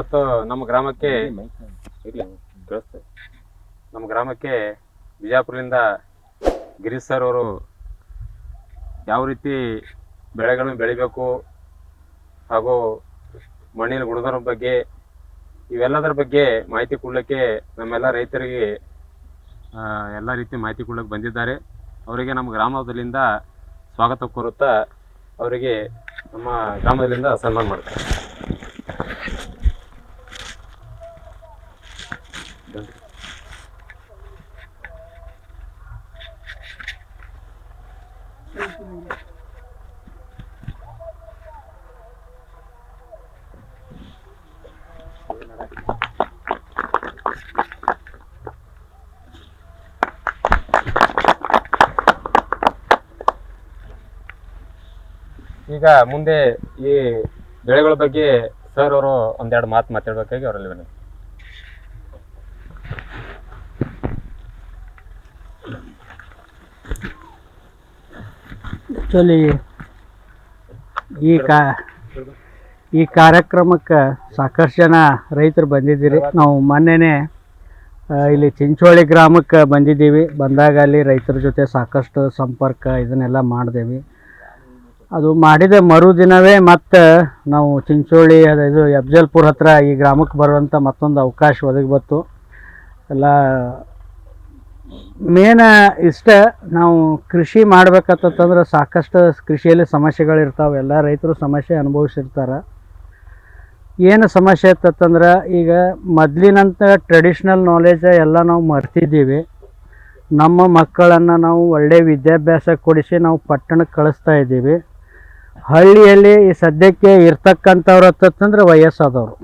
ಇವತ್ತು ನಮ್ಮ ಗ್ರಾಮಕ್ಕೆ ಇಲ್ಲ. ಕೇಳಿಸ್ತದೆ ನಮ್ಮ ಗ್ರಾಮಕ್ಕೆ ಬಿಜಾಪುರದಿಂದ ಗಿರೀಶ್ ಸರ್ ಅವರು ಯಾವ ರೀತಿ ಬೆಳೆಗಳನ್ನು ಬೆಳಿಬೇಕು ಹಾಗೂ ಮಣ್ಣಿನ ಗುಣಧರ್ಮ ಬಗ್ಗೆ ಇವೆಲ್ಲದರ ಬಗ್ಗೆ ಮಾಹಿತಿ ಕೊಡಲಿಕ್ಕೆ ನಮ್ಮೆಲ್ಲ ರೈತರಿಗೆ ಆ, ಎಲ್ಲ ರೀತಿ ಮಾಹಿತಿ ಕೊಡಲಿಕ್ಕೆ ಬಂದಿದ್ದಾರೆ. ಅವರಿಗೆ ನಮ್ಮ ಗ್ರಾಮದಲ್ಲಿಂದ ಸ್ವಾಗತ ಕೋರುತ್ತಾ ಅವರಿಗೆ ನಮ್ಮ ಗ್ರಾಮದಲ್ಲಿಂದ ಸನ್ಮಾನ ಮಾಡ್ತಾರೆ ಈಗ ಮುಂದೆ ಈ ಬೆಳೆಗಳ ಬಗ್ಗೆ ಸರ್ ಅವರು ಒಂದೆರಡು ಮಾತು ಮಾತಾಡ್ಬೇಕಾಗಿ ಅವರಲ್ಲಿ ಬನ್ನಿ ಆ್ಯಕ್ಚುಲಿ ಈ ಕಾ, ಈ ಕಾರ್ಯಕ್ರಮಕ್ಕೆ ಸಾಕಷ್ಟು ಜನ ರೈತರು ಬಂದಿದ್ದೀರಿ. ನಾವು ಮೊನ್ನೆನೇ ಇಲ್ಲಿ ಚಿಂಚೋಳಿ ಗ್ರಾಮಕ್ಕೆ ಬಂದಿದ್ದೀವಿ. ಬಂದಾಗ ಅಲ್ಲಿ ರೈತರ ಜೊತೆ ಸಾಕಷ್ಟು ಸಂಪರ್ಕ ಇದನ್ನೆಲ್ಲ ಮಾಡಿದೇವಿ. ಅದು ಮಾಡಿದ ಮರುದಿನವೇ ಮತ್ತೆ ನಾವು ಚಿಂಚೋಳಿ, ಅದು ಇದು ಅಫ್ಜಲ್ಪುರ್ ಹತ್ರ ಈ ಗ್ರಾಮಕ್ಕೆ ಬರುವಂಥ ಮತ್ತೊಂದು ಅವಕಾಶ ಒದಗಿ ಬಂತು ಎಲ್ಲ ಮೇನ ಇಷ್ಟ ನಾವು ಕೃಷಿ ಮಾಡ್ಬೇಕಂತಂದ್ರೆ ಸಾಕಷ್ಟು ಕೃಷಿಯಲ್ಲಿ ಸಮಸ್ಯೆಗಳಿರ್ತಾವೆ. ಎಲ್ಲ ರೈತರು ಸಮಸ್ಯೆ ಅನುಭವಿಸಿರ್ತಾರೆ. ಏನು ಸಮಸ್ಯೆ ಇತ್ತಂದ್ರೆ ಈಗ ಮೊದಲಿನಂಥ ಟ್ರೆಡಿಷ್ನಲ್ ನಾಲೆಜ ಎಲ್ಲ ನಾವು ಮರ್ತಿದ್ದೀವಿ. ನಮ್ಮ ಮಕ್ಕಳನ್ನು ನಾವು ಒಳ್ಳೆಯ ವಿದ್ಯಾಭ್ಯಾಸ ಕೊಡಿಸಿ ನಾವು ಪಟ್ಟಣಕ್ಕೆ ಕಳಿಸ್ತಾ ಇದ್ದೀವಿ. ಹಳ್ಳಿಯಲ್ಲಿ ಈ ಸದ್ಯಕ್ಕೆ ಇರ್ತಕ್ಕಂಥವ್ರು ಹತ್ತಂದ್ರೆ ವಯಸ್ಸಾದವರು.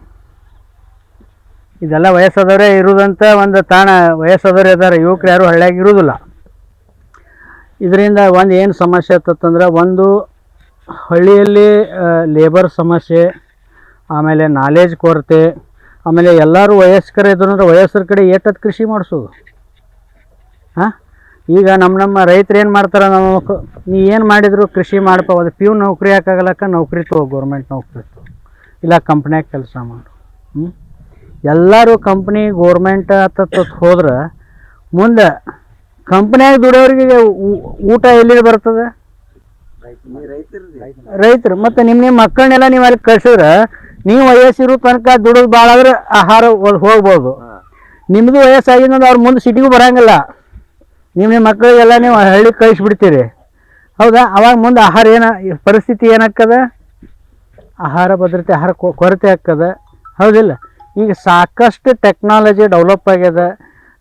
ಇದೆಲ್ಲ ವಯಸ್ಸಾದವರೇ ಇರುವುದಂತ ಒಂದು ತಾಣ ವಯಸ್ಸಾದವರೇ ಇದ್ದಾರೆ. ಯುವಕರು ಯಾರು ಹಳ್ಳಿಯಾಗಿ ಇರುವುದಿಲ್ಲ ಇದರಿಂದ ಒಂದು ಏನು ಸಮಸ್ಯೆ ಆತಂದ್ರೆ ಒಂದು ಹಳ್ಳಿಯಲ್ಲಿ ಲೇಬರ್ ಸಮಸ್ಯೆ, ಆಮೇಲೆ ನಾಲೇಜ್ ಕೊರತೆ, ಆಮೇಲೆ ಎಲ್ಲರೂ ವಯಸ್ಕರ ಇದ್ರು ಅಂದ್ರೆ ವಯಸ್ಸರ ಕಡೆ ಏಟತ್ತು ಕೃಷಿ ಮಾಡಿಸೋದು. ಹಾಂ ಈಗ ನಮ್ಮ ನಮ್ಮ ರೈತರು ಏನು ಮಾಡ್ತಾರೆ ನಮ್ಮ ನೀ ಏನು ಮಾಡಿದ್ರು ಕೃಷಿ ಮಾಡಪ್ಪ ಅದು ಪ್ಯೂ ನೌಕರಿ ಹಾಕಾಗಲಕ್ಕ ನೌಕರಿ ತಗೋ ಗೌರ್ಮೆಂಟ್ ನೌಕರಿ ತಗೋ. ಇಲ್ಲ ಕಂಪ್ನ್ಯಾಗ ಕೆಲಸ ಮಾಡು. ಹ್ಞೂ ಎಲ್ಲರೂ ಕಂಪ್ನಿ ಗೋರ್ಮೆಂಟ್ ಅಂತ ಹೋದ್ರೆ ಮುಂದೆ ಕಂಪ್ನ್ಯಾಗ ದುಡಿಯೋರಿಗೆ ಊಟ ಎಲ್ಲಿ ಬರ್ತದೆ? ರೈತರು. ಮತ್ತು ನಿಮ್ಮ ನಿಮ್ಮ ಮಕ್ಕಳನ್ನೆಲ್ಲ ನೀವು ಅಲ್ಲಿ ಕಳ್ಸಿದ್ರೆ ನೀವು ವಯಸ್ಸಿರೋ ತನಕ ದುಡಿದು ಭಾಳ ಆದ್ರೆ ಆಹಾರ ಹೋಗ್ಬೋದು. ನಿಮ್ಮದು ವಯಸ್ಸಾಗಿದ್ದು ಅವ್ರು ಮುಂದೆ ಸಿಟಿಗೂ ಬರಂಗಿಲ್ಲ. ನಿಮ್ಮ ನಿಮ್ಮ ಮಕ್ಕಳಿಗೆಲ್ಲ ನೀವು ಹಳ್ಳಿ ಕಳಿಸ್ಬಿಡ್ತೀರಿ. ಹೌದಾ? ಅವಾಗ ಮುಂದೆ ಆಹಾರ ಏನ, ಪರಿಸ್ಥಿತಿ ಏನಾಗ್ತದ? ಆಹಾರ ಭದ್ರತೆ, ಆಹಾರ ಕೊರತೆ ಆಗ್ತದ. ಹೌದಿಲ್ಲ? ಈಗ ಸಾಕಷ್ಟು ಟೆಕ್ನಾಲಜಿ ಡೆವಲಪ್ ಆಗ್ಯದ.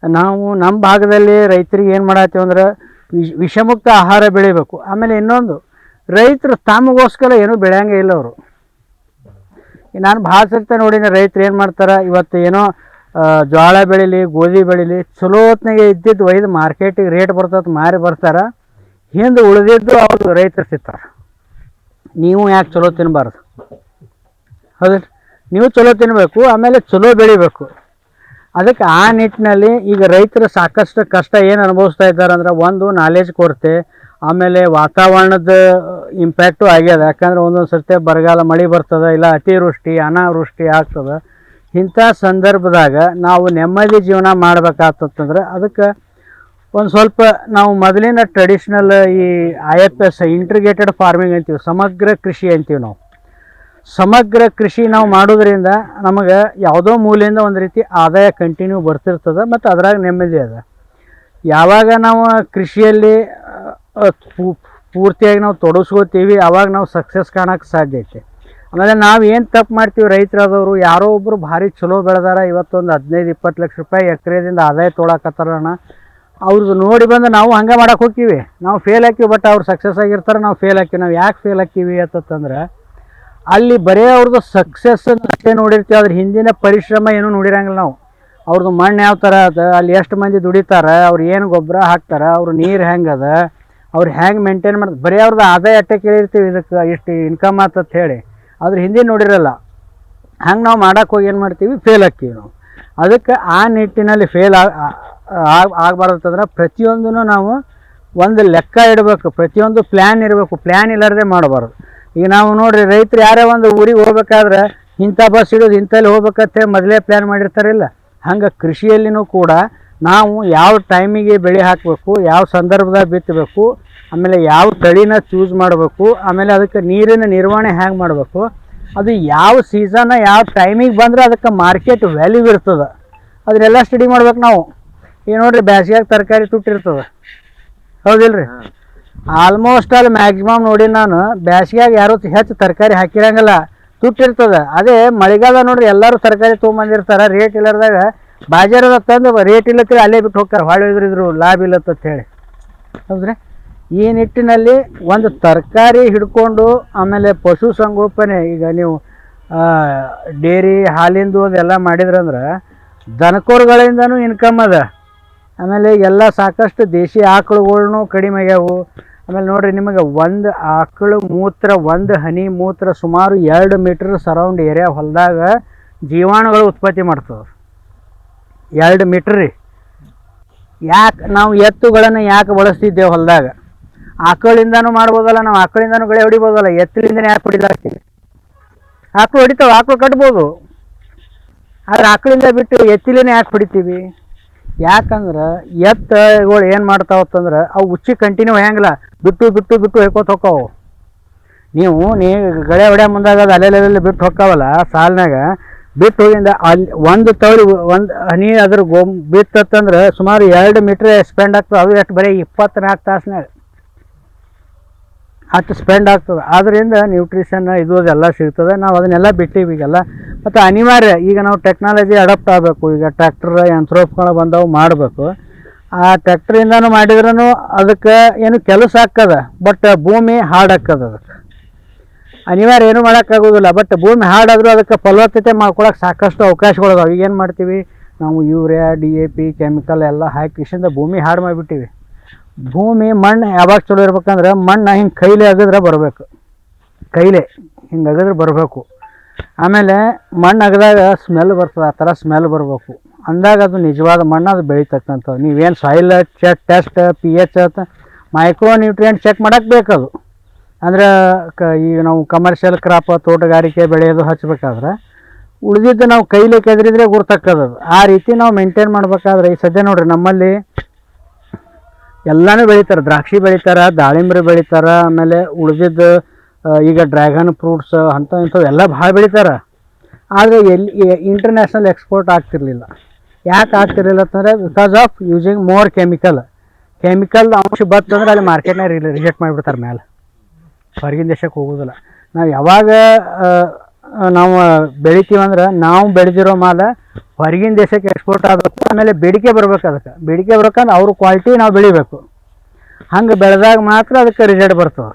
ನಾವು ನಮ್ಮ ಭಾಗದಲ್ಲಿ ರೈತರಿಗೆ ಏನು ಮಾಡತ್ತೀವಿ ಅಂದ್ರೆ ವಿಷ, ವಿಷಮುಕ್ತ ಆಹಾರ ಬೆಳಿಬೇಕು. ಆಮೇಲೆ ಇನ್ನೊಂದು, ರೈತರು ತಮಗೋಸ್ಕರ ಏನೂ ಬೆಳೆಯಂಗೆ ಇಲ್ಲ ಅವರು. ನಾನು ಭಾಳ ಸತ್ತ ನೋಡಿನಿ ರೈತರು ಏನು ಮಾಡ್ತಾರೆ, ಇವತ್ತು ಏನೋ ಜೋಳ ಬೆಳೀಲಿ, ಗೋಧಿ ಬೆಳೀಲಿ, ಚಲೋ ಹೊತ್ನಾಗೆ ಇದ್ದಿದ್ದು ಒಯ್ದು ಮಾರ್ಕೆಟಿಗೆ ರೇಟ್ ಬರ್ತದೆ ಮಾರಿ ಬರ್ತಾರೆ. ಹಿಂದೆ ಉಳಿದಿದ್ದು ಅವ್ರು ರೈತರು ತಿಂತಾರೆ ನೀವು ಯಾಕೆ ಚಲೋ ತಿನ್ನಬಾರ್ದು ಹೌದು ನೀವು ಚಲೋ ತಿನ್ನಬೇಕು ಆಮೇಲೆ ಚಲೋ ಬೆಳಿಬೇಕು. ಅದಕ್ಕೆ ಆ ನಿಟ್ಟಿನಲ್ಲಿ ಈಗ ರೈತರು ಸಾಕಷ್ಟು ಕಷ್ಟ ಏನು ಅನುಭವಿಸ್ತಾ ಇದ್ದಾರೆ ಅಂದ್ರೆ ಒಂದು ನಾಲೆಜ್ ಕೊರತೆ, ಆಮೇಲೆ ವಾತಾವರಣದ ಇಂಪ್ಯಾಕ್ಟು ಆಗ್ಯದ. ಯಾಕಂದ್ರೆ ಒಂದೊಂದು ಸರ್ತಿ ಬರಗಾಲ ಮಳೆ ಬರ್ತದೆ, ಇಲ್ಲ ಅತಿವೃಷ್ಟಿ, ಅನಾವೃಷ್ಟಿ ಆಗ್ತದೆ. ಇಂಥ ಸಂದರ್ಭದಾಗ ನಾವು ನೆಮ್ಮದಿ ಜೀವನ ಮಾಡ್ಬೇಕಾಗ್ತಂದ್ರೆ ಅದಕ್ಕೆ ಒಂದು ಸ್ವಲ್ಪ ನಾವು ಮೊದಲಿನ ಟ್ರೆಡಿಷ್ನಲ್ ಈ I F S integrated farming ಅಂತೀವಿ, ಸಮಗ್ರ ಕೃಷಿ ಅಂತೀವಿ ನಾವು. ಸಮಗ್ರ ಕೃಷಿ ನಾವು ಮಾಡೋದ್ರಿಂದ ನಮಗೆ ಯಾವುದೋ ಮೂಲೆಯಿಂದ ಒಂದು ರೀತಿ ಆದಾಯ ಕಂಟಿನ್ಯೂ ಬರ್ತಿರ್ತದೆ ಮತ್ತು ಅದ್ರಾಗ ನೆಮ್ಮದಿ ಅದ. ಯಾವಾಗ ನಾವು ಕೃಷಿಯಲ್ಲಿ ಪೂರ್ತಿಯಾಗಿ ನಾವು ತೊಡಗಿಸ್ಕೋತೀವಿ ಆವಾಗ ನಾವು ಸಕ್ಸಸ್ ಕಾಣಕ್ಕೆ ಸಾಧ್ಯ ಐತೆ. ಆಮೇಲೆ ನಾವು ಏನು ತಪ್ಪು ಮಾಡ್ತೀವಿ ರೈತರಾದವರು, ಯಾರೋ ಒಬ್ಬರು ಭಾರಿ ಚಲೋ ಬೆಳೆದಾರ, ಇವತ್ತೊಂದು ಹದಿನೈದು, ಇಪ್ಪತ್ತು ಲಕ್ಷ ರೂಪಾಯಿ ಎಕರೆದಿಂದ ಆದಾಯ ತೊಳಕತ್ತಾರಣ ಅವ್ರದ್ದು ನೋಡಿ ಬಂದು ನಾವು ಹಂಗೆ ಮಾಡಕ್ಕೆ ಹೋಗ್ತೀವಿ. ನಾವು ಫೇಲ್ ಹಾಕಿವಿ ಬಟ್ ಅವ್ರು ಸಕ್ಸಸ್ ಆಗಿರ್ತಾರೆ, ನಾವು ಫೇಲ್ ಹಾಕಿವಿ ನಾವು ಯಾಕೆ ಫೇಲ್ ಹಾಕಿವಿ ಅಂತಂದ್ರೆ ಅಲ್ಲಿ ಬರೀ ಅವ್ರದ್ದು ಸಕ್ಸಸ್ ಅಂತ ನೋಡಿರ್ತೀವಿ ಅದ್ರ ಹಿಂದಿನ ಪರಿಶ್ರಮ ಏನೂ ನೋಡಿರಂಗಿಲ್ಲ ನಾವು. ಅವ್ರದ್ದು ಮಣ್ಣು ಯಾವ ಥರ ಅದ, ಅಲ್ಲಿ ಎಷ್ಟು ಮಂದಿ ದುಡಿತಾರೆ, ಅವ್ರು ಏನು ಗೊಬ್ಬರ ಹಾಕ್ತಾರೆ, ಅವ್ರ ನೀರು ಹೆಂಗೆ ಅದ, ಅವ್ರು ಹೆಂಗೆ ಮೇಂಟೈನ್ ಮಾಡ್ತಾರೆ, ಬರೀ ಅವ್ರದ್ದು ಆದಾಯ ಅಟ್ಟೆ ಕೇಳಿರ್ತೀವಿ, ಇದಕ್ಕೆ ಇಷ್ಟು ಇನ್ಕಮ್ ಆತತ್ ಹೇಳಿ. ಅದ್ರ ಹಿಂದೆ ನೋಡಿರಲ್ಲ. ಹಂಗೆ ನಾವು ಮಾಡೋಕ್ಕೆ ಹೋಗಿ ಏನು ಮಾಡ್ತೀವಿ? ಫೇಲ್ ಆಗ್ತೀವಿ ನಾವು. ಅದಕ್ಕೆ ಆ ನಿಟ್ಟಿನಲ್ಲಿ ಫೇಲ್ ಆಗಬಾರ್ದಂತಂದ್ರೆ ಪ್ರತಿಯೊಂದೂ ನಾವು ಒಂದು ಲೆಕ್ಕ ಇಡಬೇಕು. ಪ್ರತಿಯೊಂದು ಪ್ಲ್ಯಾನ್ ಇರಬೇಕು. ಪ್ಲ್ಯಾನ್ ಇಲ್ಲಾರದೆ ಮಾಡಬಾರ್ದು. ಈಗ ನಾವು ನೋಡಿರಿ, ರೈತರು ಯಾರೇ ಒಂದು ಊರಿಗೆ ಹೋಗ್ಬೇಕಾದ್ರೆ ಇಂಥ ಬಸ್ ಇಡೋದು ಇಂಥಲ್ಲಿ ಹೋಗ್ಬೇಕಂತ ಮೊದಲೇ ಪ್ಲ್ಯಾನ್ ಮಾಡಿರ್ತಾರಿಲ್ಲ. ಹಂಗೆ ಕೃಷಿಯಲ್ಲಿನೂ ಕೂಡ ನಾವು ಯಾವ ಟೈಮಿಗೆ ಬೆಳೆ ಹಾಕಬೇಕು ಯಾವ ಸಂದರ್ಭದಾಗ ಬಿತ್ತಬೇಕು ಆಮೇಲೆ ಯಾವ ತಳಿನ ಚೂಸ್ ಮಾಡಬೇಕು ಆಮೇಲೆ ಅದಕ್ಕೆ ನೀರಿನ ನಿರ್ವಹಣೆ ಹ್ಯಾಂಗೆ ಮಾಡಬೇಕು ಅದು ಯಾವ ಸೀಸನ್ ಯಾವ ಟೈಮಿಗೆ ಬಂದರೆ ಅದಕ್ಕೆ ಮಾರ್ಕೆಟ್ ವ್ಯಾಲ್ಯೂ ಇರ್ತದೆ. ಅದನ್ನೆಲ್ಲ ಸ್ಟಡಿ ಮಾಡ್ಬೇಕು ನಾವು. ಈಗ ನೋಡಿರಿ ಬ್ಯಾಸಿಗ್ಯಾಗ ತರಕಾರಿ ತುಟ್ಟಿರ್ತದೆ. ಹೌದಿಲ್ರಿ? ಆಲ್ಮೋಸ್ಟ್ ಅಲ್ಲಿ ಮ್ಯಾಕ್ಸಿಮಮ್ ನೋಡಿ ನಾನು ಬ್ಯಾಸಿಗ್ಯಾಗ ಯಾರು ಹೆಚ್ಚು ತರಕಾರಿ ಹಾಕಿರಂಗಿಲ್ಲ ತುಟ್ಟಿರ್ತದೆ. ಅದೇ ಮಳೆಗಾಲ ನೋಡ್ರಿ ಎಲ್ಲರೂ ತರಕಾರಿ ತೊಗೊಂಬಂದಿರ್ತಾರೆ ರೇಟ್ ಇಲ್ಲದಾಗ ಬಾಜಾರದ ತಂದು ರೇಟ್ ಇಲ್ಲತ್ರಿ ಅಲ್ಲೇ ಬಿಟ್ಟು ಹೋಗ್ತಾರೆ. ಹೊಳೆ ಇದ್ರು ಲಾಭ ಇಲ್ಲತ್ತ ಹೇಳಿ. ಹೌದ್ರೆ? ಈ ನಿಟ್ಟಿನಲ್ಲಿ ಒಂದು ತರಕಾರಿ ಹಿಡ್ಕೊಂಡು ಆಮೇಲೆ ಪಶು ಸಂಗೋಪನೆ, ಈಗ ನೀವು ಡೇರಿ ಹಾಲಿಂದು ಅದೆಲ್ಲ ಮಾಡಿದ್ರಂದ್ರೆ ದನಕೋರುಗಳಿಂದನೂ ಇನ್ಕಮ್ ಅದ. ಆಮೇಲೆ ಎಲ್ಲ ಸಾಕಷ್ಟು ದೇಶಿ ಆಕಳುಗಳ್ನು ಕಡಿಮೆ ಆಗ್ಯಾವು. ಆಮೇಲೆ ನೋಡಿರಿ ನಿಮಗೆ ಒಂದು ಆಕಳು ಮೂತ್ರ, ಒಂದು ಹನಿ ಮೂತ್ರ ಸುಮಾರು ಎರಡು ಮೀಟ್ರ್ ಸರೌಂಡ್ ಏರಿಯಾ ಹೊಲದಾಗ ಜೀವಾಣುಗಳು ಉತ್ಪತ್ತಿ ಮಾಡ್ತವೆ ಎರಡು ಮೀಟ್ರ್ ರೀ. ಯಾಕೆ ನಾವು ಎತ್ತುಗಳನ್ನು ಯಾಕೆ ಬಳಸ್ತಿದ್ದೇವೆ ಹೊಲದಾಗ? ಆಕಳಿಂದನೂ ಮಾಡ್ಬೋದಲ್ಲ, ನಾವು ಆಕಳಿಂದನೂ ಗಳೆ ಹೊಡಿಬೋದಲ್ಲ ಎತ್ತಲಿಂದನೇ ಯಾಕೆ ಹೊಡಿದಾಕ್ತೀವಿ ಆಕಳು ಹೊಡಿತಾವೆ, ಆಕಳು ಕಟ್ಬೋದು. ಆದ್ರೆ ಆಕಳಿಂದ ಬಿಟ್ಟು ಎತ್ತಲಿನ ಯಾಕೆ ಹೊಡಿತೀವಿ? ಯಾಕಂದ್ರೆ ಎತ್ತುಗಳು ಏನು ಮಾಡ್ತಾವತ್ತಂದ್ರೆ ಅವು ಉಚ್ಚಿ ಕಂಟಿನ್ಯೂ ಹೆಂಗಿಲ್ಲ ಬಿಟ್ಟು ಬಿಟ್ಟು ಬಿಟ್ಟು ಹೊಯ್ಕೋತ ಹೋಕ್ಕಾವು. ನೀವು ನೀ ಗಳೆ ಹೊಡ್ಯೋ ಮುಂದಾಗ ಅದು ಅಲ್ಲೆಲ್ಲೆಲ್ಲ ಬಿಟ್ಟು ಹೊಕ್ಕಾವಲ್ಲ ಸಾಲಿನಾಗ ಬಿಟ್ಟು ಹೋಗಿಂದ ಅಲ್ಲಿ ಒಂದು ತವರಿ ಒಂದು ಹನಿ ಅದ್ರ ಗೊ ಬಿತ್ತಂದ್ರೆ ಸುಮಾರು ಎರಡು ಮೀಟ್ರ್ ಸ್ಪೆಂಡ್ ಆಗ್ತದೆ. ಅದು ಎಷ್ಟು ಬರೀ ಇಪ್ಪತ್ನಾಲ್ಕು ತಾಸಿನಾಗ ಅಷ್ಟು ಸ್ಪೆಂಡ್ ಆಗ್ತದೆ. ಆದ್ದರಿಂದ ನ್ಯೂಟ್ರಿಷನ್ ಇದು ಅದೆಲ್ಲ ಸಿಗ್ತದೆ. ನಾವು ಅದನ್ನೆಲ್ಲ ಬಿಟ್ಟಿವಿ ಈಗೆಲ್ಲ. ಮತ್ತು ಅನಿವಾರ್ಯ, ಈಗ ನಾವು ಟೆಕ್ನಾಲಜಿ ಅಡಾಪ್ಟ್ ಆಗಬೇಕು. ಈಗ ಟ್ರ್ಯಾಕ್ಟರ್ ಯಂತ್ರೋಪಕರಣ ಬಂದವು ಮಾಡಬೇಕು. ಆ ಟ್ರ್ಯಾಕ್ಟ್ರಿಂದನೂ ಮಾಡಿದ್ರೂ ಅದಕ್ಕೆ ಏನು ಕೆಲಸ ಆಗ್ತದ ಬಟ್ ಭೂಮಿ ಹಾಡಾಕದ ಅದಕ್ಕೆ. ಅನಿವಾರ್ಯ ಏನು ಮಾಡೋಕ್ಕಾಗೋದಿಲ್ಲ ಬಟ್ ಭೂಮಿ ಹಾಡಾದರೂ ಅದಕ್ಕೆ ಫಲವತ್ತತೆ ಮಾಡ್ಕೊಳಕ್ಕೆ ಸಾಕಷ್ಟು ಅವಕಾಶಗಳಿದಾವೆ. ಈಗ ಏನು ಮಾಡ್ತೀವಿ? ನಾವು urea, D A P, chemical ಎಲ್ಲ ಹಾಕಿಸಿಂದ ಭೂಮಿ ಹಾಡು ಮಾಡಿಬಿಟ್ಟಿವಿ. ಭೂಮಿ ಮಣ್ಣು ಯಾವಾಗ ಚಲೋ ಇರ್ಬೇಕಂದ್ರೆ ಮಣ್ಣು ಹಿಂಗೆ ಕೈಲಿ ಅಗದ್ರೆ ಬರಬೇಕು. ಕೈಲೇ ಹಿಂಗೆ ಅಗದ್ರೆ ಬರಬೇಕು. ಆಮೇಲೆ ಮಣ್ಣು ಅಗದಾಗ ಸ್ಮೆಲ್ ಬರ್ತದೆ, ಆ ಥರ ಸ್ಮೆಲ್ ಬರಬೇಕು. ಅಂದಾಗ ಅದು ನಿಜವಾದ ಮಣ್ಣು, ಅದು ಬೆಳೀತಕ್ಕಂಥದ್ದು. ನೀವೇನು soil check test P H micro nutrient check ಮಾಡಕ್ಕೆ ಬೇಕದು. ಅಂದ್ರೆ ಕ ಈಗ ನಾವು ಕಮರ್ಷಿಯಲ್ ಕ್ರಾಪ್ ತೋಟಗಾರಿಕೆ ಬೆಳೆಯೋದು ಹಚ್ಚಬೇಕಾದ್ರೆ ಉಳಿದಿದ್ದು ನಾವು ಕೈಲಿ ಕೆದರಿದ್ರೆ ಗುರ್ತಕ್ಕದದು. ಆ ರೀತಿ ನಾವು ಮೇಂಟೈನ್ ಮಾಡಬೇಕಾದ್ರೆ ಈ ಸದ್ಯ ನೋಡ್ರಿ ನಮ್ಮಲ್ಲಿ ಎಲ್ಲನೂ ಬೆಳಿತಾರೆ, ದ್ರಾಕ್ಷಿ ಬೆಳಿತಾರೆ ದಾಳಿಂಬೆ ಬೆಳಿತಾರೆ, ಆಮೇಲೆ ಉಳಿದಿದ್ದು ಈಗ ಡ್ರ್ಯಾಗನ್ ಫ್ರೂಟ್ಸ್ ಅಂಥ ಇಂಥವು ಎಲ್ಲ ಭಾಳ ಬೆಳಿತಾರೆ. ಆದರೆ ಎಲ್ಲಿ ಇಂಟರ್ನ್ಯಾಷನಲ್ ಎಕ್ಸ್ಪೋರ್ಟ್ ಆಗ್ತಿರ್ಲಿಲ್ಲ. ಯಾಕೆ ಆಗ್ತಿರ್ಲಿಲ್ಲ ಅಂತಂದರೆ because of using more chemical chemical ಅಂಶ ಬತ್ತಂದ್ರೆ ಅಲ್ಲಿ ಮಾರ್ಕೆಟ್ನಾಗ ರಿಜೆಕ್ಟ್ ಮಾಡಿಬಿಡ್ತಾರೆ ಮೇಲೆ ಹೊರಗಿನ ದೇಶಕ್ಕೆ ಹೋಗೋದಿಲ್ಲ. ನಾವು ಯಾವಾಗ ನಾವು ಬೆಳಿತೀವಂದ್ರೆ ನಾವು ಬೆಳೆದಿರೋ ಮಾಲ ಹೊರಗಿನ ದೇಶಕ್ಕೆ ಎಕ್ಸ್ಪೋರ್ಟ್ ಆಗಬೇಕು ಆಮೇಲೆ ಬೇಡಿಕೆ ಬರ್ಬೇಕು ಅದಕ್ಕೆ. ಬೇಡಿಕೆ ಬರ್ಬೇಕಂದ್ರೆ ಅವ್ರ ಕ್ವಾಲಿಟಿ ನಾವು ಬೆಳಿಬೇಕು. ಹಂಗೆ ಬೆಳೆದಾಗ ಮಾತ್ರ ಅದಕ್ಕೆ ರಿಸಲ್ಟ್ ಬರ್ತವೆ.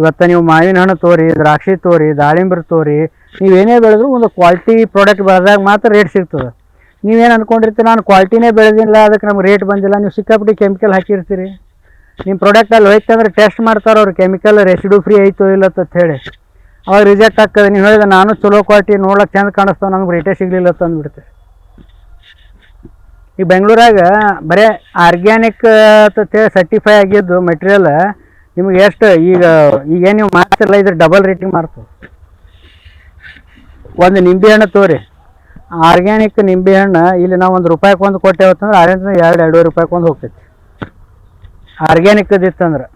ಇವತ್ತು ನೀವು ಮಾವಿನ ಹಣ್ಣು ತೋರಿ, ದ್ರಾಕ್ಷಿ ತೋರಿ, ದಾಳಿಂಬ್ರಿ ತೋರಿ ನೀವೇನೇ ಬೆಳೆದ್ರು ಒಂದು ಕ್ವಾಲಿಟಿ ಪ್ರಾಡಕ್ಟ್ ಬೆಳೆದಾಗ ಮಾತ್ರ ರೇಟ್ ಸಿಗ್ತದೆ. ನೀವೇನು ಅಂದ್ಕೊಂಡಿರ್ತೀರಿ ನಾನು ಕ್ವಾಲಿಟಿನೇ ಬೆಳೆದಿಲ್ಲ, ಅದಕ್ಕೆ ನಮ್ಗೆ ರೇಟ್ ಬಂದಿಲ್ಲ, ನೀವು ಸಿಕ್ಕಾಪಟ್ಟಿ ಕೆಮಿಕಲ್ ಹಾಕಿರ್ತೀರಿ. ನಿಮ್ಮ ಪ್ರಾಡಕ್ಟ್ ಅಲ್ಲಿ ಹೋಯ್ತು ಅಂದ್ರೆ ಟೆಸ್ಟ್ ಮಾಡ್ತಾರೆ ಅವ್ರು ಕೆಮಿಕಲ್ ರೆಸಿಡ್ಯೂ ಫ್ರೀ ಐತೋ ಇಲ್ಲ ಅಂತ ಹೇಳಿ. ಅವಾಗ ರಿಜೆಕ್ಟ್ ಆಗ್ತದೆ. ನೀವು ಹೇಳಿದ ನಾನು ಚಲೋ ಕ್ವಾಲಿಟಿ ನೋಡ್ಲಕ್ಕೆ ಚೆಂದ ಕಾಣಿಸ್ತಾವೆ ನಮ್ಗೆ ರೇಟೇ ಸಿಗಲಿಲ್ಲ ಅಂದ್ಬಿಡ್ತೆ ಈ ಬೆಂಗಳೂರಾಗ ಬರೇ ಆರ್ಗ್ಯಾನಿಕ್ ಅಂತೇಳಿ ಸರ್ಟಿಫೈ ಆಗಿದ್ದು ಮೆಟೀರಿಯಲ್ ನಿಮ್ಗೆ ಎಷ್ಟು ಈಗ ಏನು ನೀವು ಮಾಡ್ತಿರಲ್ಲ ಇದ್ರ ಡಬಲ್ ರೇಟಿಂಗ್ ಮಾರ್ತವೆ ಒಂದು ನಿಂಬೆಹಣ್ಣು ತೋರಿ. ಆರ್ಗ್ಯಾನಿಕ್ ನಿಂಬೆಹಣ್ಣು ಇಲ್ಲಿ ನಾವು ಒಂದು ರೂಪಾಯಿಗೆ ಒಂದು ಕೊಟ್ಟೇವತ್ತಂದ್ರೆ ಆರ್ಗ್ಯಾನಿಕ್ ಎರಡು, ಎರಡೂವರೆ ರೂಪಾಯಿಗೆ ಒಂದು ಹೋಗ್ತೈತಿ. ಆರ್ಗ್ಯಾನಿಕ್ ಇತ್ತಂದ್ರೆ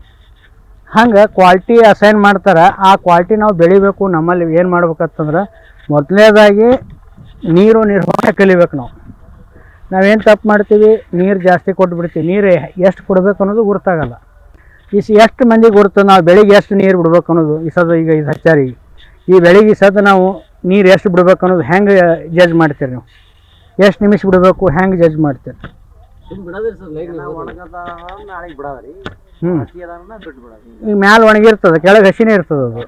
ಹಂಗೆ ಕ್ವಾಲಿಟಿ ಅಸೈನ್ ಮಾಡ್ತಾರೆ, ಆ ಕ್ವಾಲ್ಟಿ ನಾವು ಬೆಳಿಬೇಕು, ನಮ್ಮಲ್ಲಿ ಏನು ಮಾಡ್ಬೇಕಂತಂದ್ರೆ ಮೊದಲನೇದಾಗಿ ನೀರು ನಿರ್ವಹಣೆ ಕಲಿಬೇಕು ನಾವು. ನಾವೇನು ತಪ್ಪು ಮಾಡ್ತೀವಿ, ನೀರು ಜಾಸ್ತಿ ಕೊಟ್ಬಿಡ್ತೀವಿ, ನೀರು ಎಷ್ಟು ಕೊಡಬೇಕು ಅನ್ನೋದು ಗುರ್ತಾಗಲ್ಲ. ಈ ಎಷ್ಟು ಮಂದಿ ಗುರುತು, ನಾವು ಬೆಳಿಗ್ಗೆ ಎಷ್ಟು ನೀರು ಬಿಡ್ಬೇಕು ಅನ್ನೋದು, ಈ ಈಗ ಇದು ಹಚ್ಚಾರಿ. ಈ ಬೆಳಿಗ್ಗೆ ಈ ಸದ ನಾವು ನೀರು ಎಷ್ಟು ಬಿಡ್ಬೇಕು ಅನ್ನೋದು ಹೆಂಗೆ ಜಡ್ಜ್ ಮಾಡ್ತೀರಿ ನೀವು? ಎಷ್ಟು ನಿಮಿಷ ಬಿಡಬೇಕು, ಹೆಂಗೆ ಜಡ್ಜ್ ಮಾಡ್ತೀರಿ? ನಾಳೆಗೆ ಬಿಡೋದ್ರಿ. ಹ್ಞೂ ಹಸಿ ಅದಾನ ಬಿಟ್ಟು ಬಿಡೋದು ಈಗ ಮ್ಯಾಲೆ ಒಣಗಿರ್ತದೆ ಕೆಳಗೆ ಹಸಿನೇ ಇರ್ತದೆ ಅದು.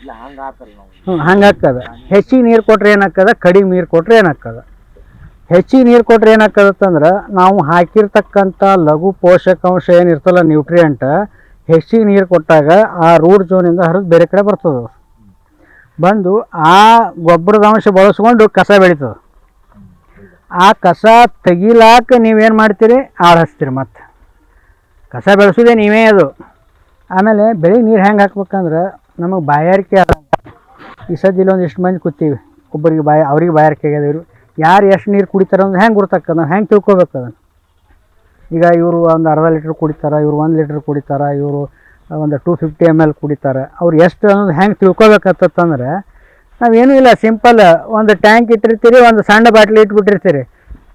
ಇಲ್ಲ ಹಂಗೆ ಆತಲ್ಲ ನಾವು. ಹ್ಞೂ ಹಂಗೆ ಹಾಕದ. ಹೆಚ್ಚಿಗೆ ನೀರು ಕೊಟ್ರೆ ಏನಾಗ್ತದ ಕಡಿಮೆ ನೀರು ಕೊಟ್ರೆ ಏನಾಗ್ತದ. ಹೆಚ್ಚಿಗೆ ನೀರು ಕೊಟ್ರೆ ಅಂತಂದ್ರ ನಾವು ಹಾಕಿರ್ತಕ್ಕಂಥ ಲಘು ಪೋಷಕಾಂಶ ಏನಿರ್ತಲ್ಲ ನ್ಯೂಟ್ರಿಯೆಂಟ್ ಹೆಚ್ಚಿಗೆ ನೀರು ಕೊಟ್ಟಾಗ ಆ ರೂಟ್ ಜೋನಿಂದ ಹರಿದು ಬೇರೆ ಕಡೆ ಬರ್ತದೆ ಬಂದು ಆ ಗೊಬ್ಬರದ ಅಂಶ ಬಳಸ್ಕೊಂಡು ಕಸ ಬೆಳೀತದೆ. ಆ ಕಸ ತೆಗಿಲಾಕ ನೀವೇನು ಮಾಡ್ತೀರಿ? ಆಳು ಹಚ್ತೀರಿ ಮತ್ತೆ. ಕಸ ಬೆಳೆಸೋದೇ ನೀವೇ ಅದು. ಆಮೇಲೆ ಬೆಳಿಗ್ಗೆ ನೀರು ಹೆಂಗೆ ಹಾಕ್ಬೇಕಂದ್ರೆ ನಮಗೆ ಬಾಯಾರಿಕೆ ಈ ಸದ್ಯ ಇಲ್ಲೊಂದು ಇಷ್ಟು ಮಂದಿ ಕೂತೀವಿ. ಒಬ್ಬರಿಗೆ ಬಾಯ, ಅವ್ರಿಗೆ ಬಾಯಾರಿಕೆ ಆಗ್ಯದ ಇವರು. ಯಾರು ಎಷ್ಟು ನೀರು ಕುಡಿತಾರೆ ಅಂದ್ರೆ ಹೆಂಗೆ ಗುರ್ತಕ್ಕ? ನಾವು ಹೆಂಗೆ ತಿಳ್ಕೊಬೇಕು ಅದನ್ನು? ಈಗ ಇವರು ಒಂದು ಅರ್ಧ ಲೀಟ್ರ್ ಕುಡಿತಾರೆ, ಇವರು ಒಂದು ಲೀಟ್ರ್ ಕುಡಿತಾರೆ, ಇವರು ಒಂದು ಟೂ ಫಿಫ್ಟಿ ಎಂ ಎಲ್ ಕುಡಿತಾರೆ. ಅವ್ರು ಎಷ್ಟು ಅನ್ನೋದು ಹೆಂಗೆ ತಿಳ್ಕೊಬೇಕತ್ತಂದ್ರೆ ನಾವೇನೂ ಇಲ್ಲ ಸಿಂಪಲ್ ಒಂದು ಟ್ಯಾಂಕ್ ಇಟ್ಟಿರ್ತೀರಿ, ಒಂದು ಸಣ್ಣ ಬಾಟ್ಲಿ ಇಟ್ಬಿಟ್ಟಿರ್ತೀರಿ.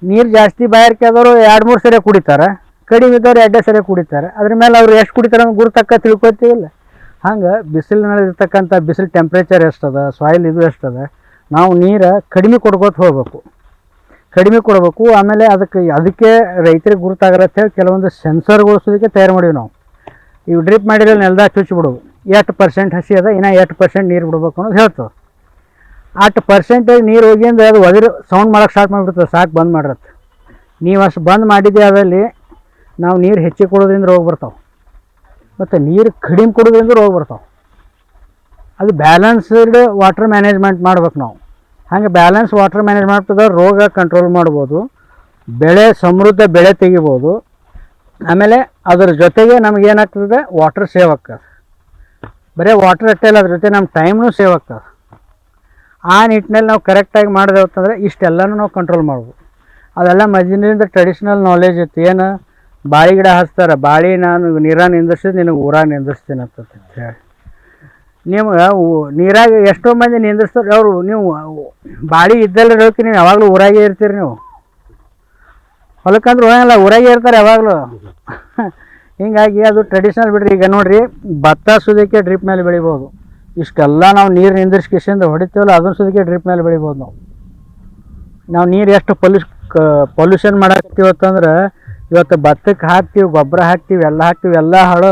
ನೀರು ಜಾಸ್ತಿ ಬಾಯಾರಿಕೆ ಆದವರು ಎರಡು, ಮೂರು ಸರಿ ಕುಡಿತಾರೆ. ಕಡಿಮೆ ಇದ್ದವ್ರು ಎರಡೇ ಸರಿ ಕುಡಿತಾರೆ. ಅದ್ರ ಮೇಲೆ ಅವ್ರು ಎಷ್ಟು ಕುಡಿತಾರೆ ಅಂತ ಗುರುತಕ್ಕ ತಿಳ್ಕೊತೀವಿಲ್ಲ ಹಂಗೆ ಬಿಸಿಲಿನಲ್ಲಿ ಇರ್ತಕ್ಕಂಥ ಬಿಸಿಲು ಟೆಂಪ್ರೇಚರ್ ಎಷ್ಟದ ಸಾಯಿಲ್ ಇದು ಎಷ್ಟದ, ನಾವು ನೀರು ಕಡಿಮೆ ಕೊಡ್ಕೋತ ಹೋಗ್ಬೇಕು. ಕಡಿಮೆ ಕೊಡಬೇಕು, ಆಮೇಲೆ ಅದಕ್ಕೆ ಅದಕ್ಕೆ ರೈತರಿಗೆ ಗುರುತಾಗಲ್ಲ ಹೇಳಿ ಕೆಲವೊಂದು ಸೆನ್ಸರ್ಗೊಳಿಸೋದಕ್ಕೆ ತಯಾರು ಮಾಡೀವಿ ನಾವು. ಇವು ಡ್ರಿಪ್ ಮಾಡಿರೋ ಚುಚ್ಚಿ ಬಿಡೋದು ಎಷ್ಟು ಪರ್ಸೆಂಟ್ ಹಸಿ ಅದ, ಇನ್ನೂ ಎಷ್ಟು ಪರ್ಸೆಂಟ್ ನೀರು ಬಿಡ್ಬೇಕು ಅನ್ನೋದು ಹೇಳ್ತದೆ. ಅಷ್ಟು ಪರ್ಸೆಂಟೇಜ್ ನೀರು ಹೋಗಿಂದ ಅದು ಒದಿರು ಸೌಂಡ್ ಮಾಡೋಕೆ ಸ್ಟಾರ್ಟ್ ಮಾಡಿಬಿಡ್ತದೆ ಸಾಕು ಬಂದ್ ಮಾಡಿರತ್ತೆ. ನೀವು ಅಷ್ಟು ಬಂದ್ ಮಾಡಿದ್ದೆ ಅದರಲ್ಲಿ, ನಾವು ನೀರು ಹೆಚ್ಚಿಗೆ ಕೊಡೋದ್ರಿಂದ ರೋಗ ಬರ್ತಾವೆ. ಮತ್ತು ನೀರು ಕಡಿಮೆ ಕೊಡೋದ್ರಿಂದ ರೋಗ ಬರ್ತಾವೆ. ಅದು ಬ್ಯಾಲೆನ್ಸ್ಡ್ ವಾಟರ್ ಮ್ಯಾನೇಜ್ಮೆಂಟ್ ಮಾಡ್ಬೇಕು ನಾವು. ಹಾಗೆ ಬ್ಯಾಲೆನ್ಸ್ ವಾಟರ್ ಮ್ಯಾನೇಜ್ಮೆಂಟ್ ರೋಗ ಕಂಟ್ರೋಲ್ ಮಾಡ್ಬೋದು. ಬೆಳೆ, ಸಮೃದ್ಧ ಬೆಳೆ ತೆಗಿಬೋದು. ಆಮೇಲೆ ಅದ್ರ ಜೊತೆಗೆ ನಮಗೇನಾಗ್ತದೆ ವಾಟರ್ ಸೇವ್ ಆಗ್ತದೆ ಬರೀ ವಾಟರ್ ಅಲ್ಲ, ಅದ್ರ ಜೊತೆ ನಮ್ಮ ಟೈಮ್ನು ಸೇವ್ ಆಗ್ತದೆ ಆ ನಿಟ್ಟಿನಲ್ಲಿ ನಾವು ಕರೆಕ್ಟಾಗಿ ಮಾಡಿದೆವು ಅಂತಂದರೆ ಇಷ್ಟೆಲ್ಲನೂ ನಾವು ಕಂಟ್ರೋಲ್ ಮಾಡ್ಬೋದು. ಅದೆಲ್ಲ ಮಜಿನಿಂದ ಟ್ರೆಡಿಷ್ನಲ್ ನಾಲೆಜ್ ಇತ್ತು. ಏನು? ಬಾಳೆ ಗಿಡ ಹಚ್ತಾರೆ ಬಾಳೆ ನಾನು ನೀರಾಗ ನಿಂದಿರ್ಸಿದ್ ನಿನಗೆ ಊರಾಗ ನಿಂದಿಸ್ತೀನಿ ಅಂತ ಹೇಳಿ. ನಿಮ್ಗೆ ನೀರಾಗ ಎಷ್ಟೋ ಮಂದಿ ನಿಂದಿಸ್ತಾರೆ ಅವರು ನೀವು ಬಾಳಿ ಇದ್ದಲ್ಲಿ ಇರೋಕೆ ನೀವು ಯಾವಾಗಲೂ ಊರಾಗೇ ಇರ್ತೀರಿ ನೀವು. ಹೊಲಕ್ಕಂದ್ರೆ ಹೋಗಲ್ಲ ಊರಾಗೇ ಇರ್ತಾರೆ ಯಾವಾಗಲೂ. ಹೀಗಾಗಿ ಅದು ಟ್ರೆಡಿಷ್ನಲ್ ಬಿಡ್ರಿ. ಈಗ ನೋಡಿರಿ, ಭತ್ತ ಸುದಕ್ಕೆ ಡ್ರಿಪ್ ಮೇಲೆ ಬೆಳಿಬೋದು. ಇಷ್ಟೆಲ್ಲ ನಾವು ನೀರು ನಿಂದಿರ್ಸ್ಕಿಸಿಂದ ಹೊಡಿತೀವಲ್ಲ, ಅದನ್ನ ಸುದಕ್ಕೆ ಡ್ರಿಪ್ ಮೇಲೆ ಬೆಳಿಬೋದು ನಾವು. ನಾವು ನೀರು ಎಷ್ಟು ಪೊಲ್ಯೂಷ್ ಪೊಲ್ಯೂಷನ್ ಮಾಡಾಕ್ತೀವಿ ಅಂತಂದ್ರೆ, ಇವತ್ತು ಭತ್ತಕ್ಕೆ ಹಾಕ್ತೀವಿ, ಗೊಬ್ಬರ ಹಾಕ್ತೀವಿ, ಎಲ್ಲ ಹಾಕ್ತೀವಿ, ಎಲ್ಲ ಹಳ,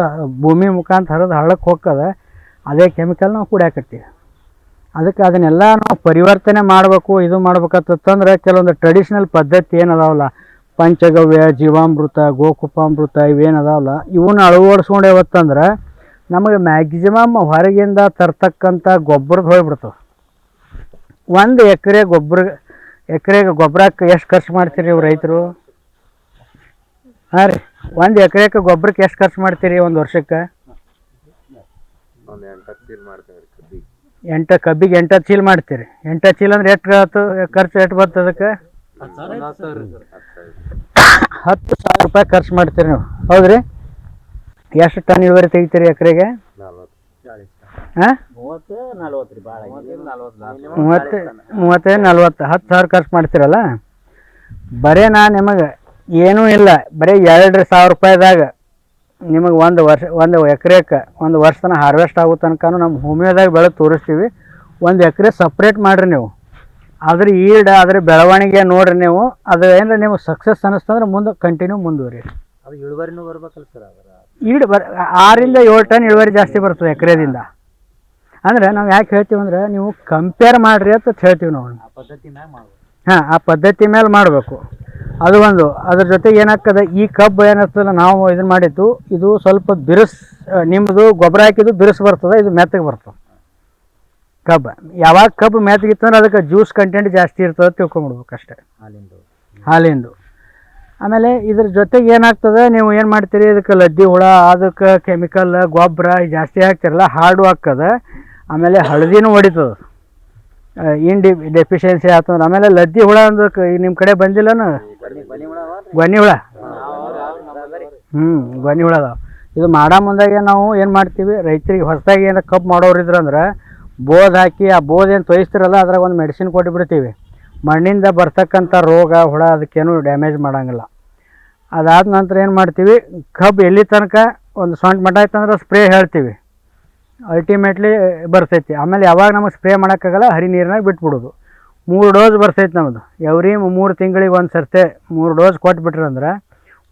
ಭೂಮಿ ಮುಖಾಂತರ ಹರಿದು ಹಳ್ಳಕ್ಕೆ ಹೋಗ್ತದೆ, ಅದೇ ಕೆಮಿಕಲ್ ನಾವು ಕುಡಿಯಾಕತ್ತೀವಿ. ಅದಕ್ಕೆ ಅದನ್ನೆಲ್ಲ ನಾವು ಪರಿವರ್ತನೆ ಮಾಡಬೇಕು, ಇದು ಮಾಡ್ಬೇಕಂತಂದ್ರೆ ಕೆಲವೊಂದು ಟ್ರೆಡಿಷ್ನಲ್ ಪದ್ಧತಿ ಏನದಾವಲ್ಲ, ಪಂಚಗವ್ಯ, ಜೀವಾಮೃತ, ಗೋಕುಪಾಮೃತ ಇವೇನು ಅದಾವಲ್ಲ ಇವನ್ನ ಅಳವಡಿಸ್ಕೊಂಡೆ ಇವತ್ತಂದ್ರೆ ನಮಗೆ ಮ್ಯಾಕ್ಸಿಮಮ್ ಹೊರಗಿಂದ ತರ್ತಕ್ಕಂಥ ಗೊಬ್ಬರದ ಹೋಗ್ಬಿಡ್ತವೆ. ಒಂದು ಎಕರೆ ಗೊಬ್ಬರ ಎಕರೆಗೆ ಗೊಬ್ಬರಕ್ಕೆ ಎಷ್ಟು ಖರ್ಚು ಮಾಡ್ತೀರಿ ನೀವು ರೈತರು? ಹಾಂ ರೀ ಒಂದು ಎಕರೆಗೆ ಗೊಬ್ಬರಕ್ಕೆ ಎಷ್ಟು ಖರ್ಚು ಮಾಡ್ತೀರಿ ಒಂದು ವರ್ಷಕ್ಕೆ? ಎಂಟು ಕಬ್ಬಿಗೆ. ಎಂಟು ಚೀಲ ಮಾಡ್ತೀರಿ. ಎಂಟು ಚೀಲ ಅಂದ್ರೆ ಎಷ್ಟು ಆಯ್ತು ಖರ್ಚು ಎಷ್ಟು ಬರ್ತದೆ ಅದಕ್ಕೆ? ಹತ್ತು ಸಾವಿರ ರೂಪಾಯಿ ಖರ್ಚು ಮಾಡ್ತೀರಿ ನೀವು. ಹೌದ್ರಿ? ಎಷ್ಟು ಟನ್ ಇಳುವರಿ ತೆಗಿತೀರಿ ಎಕರೆಗೆ? ಮೂವತ್ತು ಮೂವತ್ತು ನಲ್ವತ್ತು ಹತ್ತು ಸಾವಿರ ಖರ್ಚು ಮಾಡ್ತೀರಲ್ಲ? ಬರೀ ನಾ ನಿಮಗೆ ಏನೂ ಇಲ್ಲ. ಬರೀ ಎರಡು ಸಾವಿರ ರೂಪಾಯಿದಾಗ ನಿಮಗೆ ಒಂದು ವರ್ಷ ಒಂದು ಎಕರೆಕ್ಕೆ ಒಂದು ವರ್ಷ ತನಕ ಹಾರ್ವೆಸ್ಟ್ ಆಗೋ ತನಕನೂ ನಮ್ಮ ಹೋಮಿಯೋದಾಗ ಬೆಳೆ ತೋರಿಸ್ತೀವಿ. ಒಂದು ಎಕರೆ ಸಪ್ರೇಟ್ ಮಾಡಿರಿ ನೀವು. ಅದ್ರ ಈಡ್ ಅದ್ರ ಬೆಳವಣಿಗೆ ನೋಡ್ರಿ ನೀವು. ಅದು ಏನಾರ ನಿಮಗೆ ಸಕ್ಸಸ್ ಅನ್ನಿಸ್ತಂದ್ರೆ ಮುಂದೆ ಕಂಟಿನ್ಯೂ ಮುಂದುವರಿ ಅದು ಇಳುವರಿನೂ ಬರ್ಬೇಕಲ್ಲ ಸರ್ ಅದರ ಈಡ್ ಬರ ಆರಿಂದ ಏಳು ಟನ್ ಇಳುವರಿ ಜಾಸ್ತಿ ಬರ್ತದೆ ಎಕರೆದಿಂದ. ಅಂದ್ರೆ ನಾವು ಯಾಕೆ ಹೇಳ್ತೀವಿ ಅಂದರೆ ನೀವು ಕಂಪೇರ್ ಮಾಡಿರಿ ಅಂತ ಹೇಳ್ತೀವಿ ನಾವು. ಹಾಂ ಆ ಪದ್ಧತಿ ಮೇಲೆ ಮಾಡಬೇಕು. ಅದು ಒಂದು. ಅದ್ರ ಜೊತೆಗೆ ಏನಾಗ್ತದೆ ಈ ಕಬ್ಬು ಏನಾಗ್ತದೆ ನಾವು ಇದನ್ನ ಮಾಡಿದ್ದು ಇದು ಸ್ವಲ್ಪ ಬಿರುಸ್ ನಿಮ್ಮದು ಗೊಬ್ಬರ ಹಾಕಿದ್ದು ಬಿರುಸು ಬರ್ತದೆ ಇದು ಮೆತ್ತಗೆ ಬರ್ತದೆ. ಕಬ್ಬು. ಯಾವಾಗ ಕಬ್ಬು ಮೆತ್ತಗಿತ್ತಂದ್ರೆ ಅದಕ್ಕೆ ಜ್ಯೂಸ್ ಕಂಟೆಂಟ್ ಜಾಸ್ತಿ ಇರ್ತದೆ ತಿಳ್ಕೊಂಬಿಡ್ಬೇಕು ಅಷ್ಟೇ ಹಾಲಿಂದು. ಹಾಲಿಂದು. ಆಮೇಲೆ ಇದ್ರ ಜೊತೆಗೆ ಏನಾಗ್ತದೆ, ನೀವು ಏನು ಮಾಡ್ತೀರಿ, ಇದಕ್ಕೆ ಲದ್ದಿ ಹುಳ, ಅದಕ್ಕೆ ಕೆಮಿಕಲ್ ಗೊಬ್ಬರ ಜಾಸ್ತಿ ಹಾಕ್ತಿರಲ್ಲ ಹಾರ್ಡು ಹಾಕದ ಆಮೇಲೆ ಹಳದಿನೂ ಹೊಡಿತದೆ. ಇನ್ ಡಿ ಡೆಫಿಷಿಯನ್ಸಿ ಆತಂದ್ರೆ ಆಮೇಲೆ ಲದ್ದಿ ಹುಳ ಅಂದ್ರೆ ನಿಮ್ಮ ಕಡೆ ಬಂದಿಲ್ಲನ? ಗೊನಿ ಹುಳ. ಹ್ಞೂ ಗೊನಿ ಹುಳ ಅದಾವೆ. ಇದು ಮಾಡೋ ಮುಂದಾಗೆ ನಾವು ಏನು ಮಾಡ್ತೀವಿ, ರೈತರಿಗೆ ಹೊಸದಾಗಿ ಏನು ಕಬ್ಬು ಮಾಡೋರು ಇದ್ರಂದ್ರೆ ಬೋದ್ ಹಾಕಿ, ಆ ಬೋದ್ ಏನು ತೊಯಿಸ್ತಿರಲ್ಲ, ಅದ್ರಾಗ ಒಂದು ಮೆಡಿಸಿನ್ ಕೊಟ್ಟು ಬಿಡ್ತೀವಿ ಮಣ್ಣಿಂದ ಬರ್ತಕ್ಕಂಥ ರೋಗ, ಹುಳ ಅದಕ್ಕೇನು ಡ್ಯಾಮೇಜ್ ಮಾಡೋಂಗಿಲ್ಲ. ಅದಾದ ನಂತರ ಏನು ಮಾಡ್ತೀವಿ, ಕಬ್ಬು ಎಲ್ಲಿ ತನಕ ಒಂದು ಸೊಂಟ ಮಟ್ಟ ಆಯ್ತಂದ್ರೆ ಸ್ಪ್ರೇ ಹೇಳ್ತೀವಿ. ಅಲ್ಟಿಮೇಟ್ಲಿ ಬರ್ತೈತಿ. ಆಮೇಲೆ ಯಾವಾಗ ನಮಗೆ ಸ್ಪ್ರೇ ಮಾಡೋಕ್ಕಾಗಲ್ಲ ಹರಿ ನೀರಿನಾಗ ಬಿಟ್ಬಿಡೋದು. ಮೂರು ಡೋಸ್ ಬರ್ತೈತಿ ನಮ್ಮದು ಎವ್ರಿ ಮೂರು ತಿಂಗಳಿಗೆ ಒಂದು ಸರ್ತೆ ಮೂರು ಡೋಸ್ ಕೊಟ್ಬಿಟ್ರಂದ್ರೆ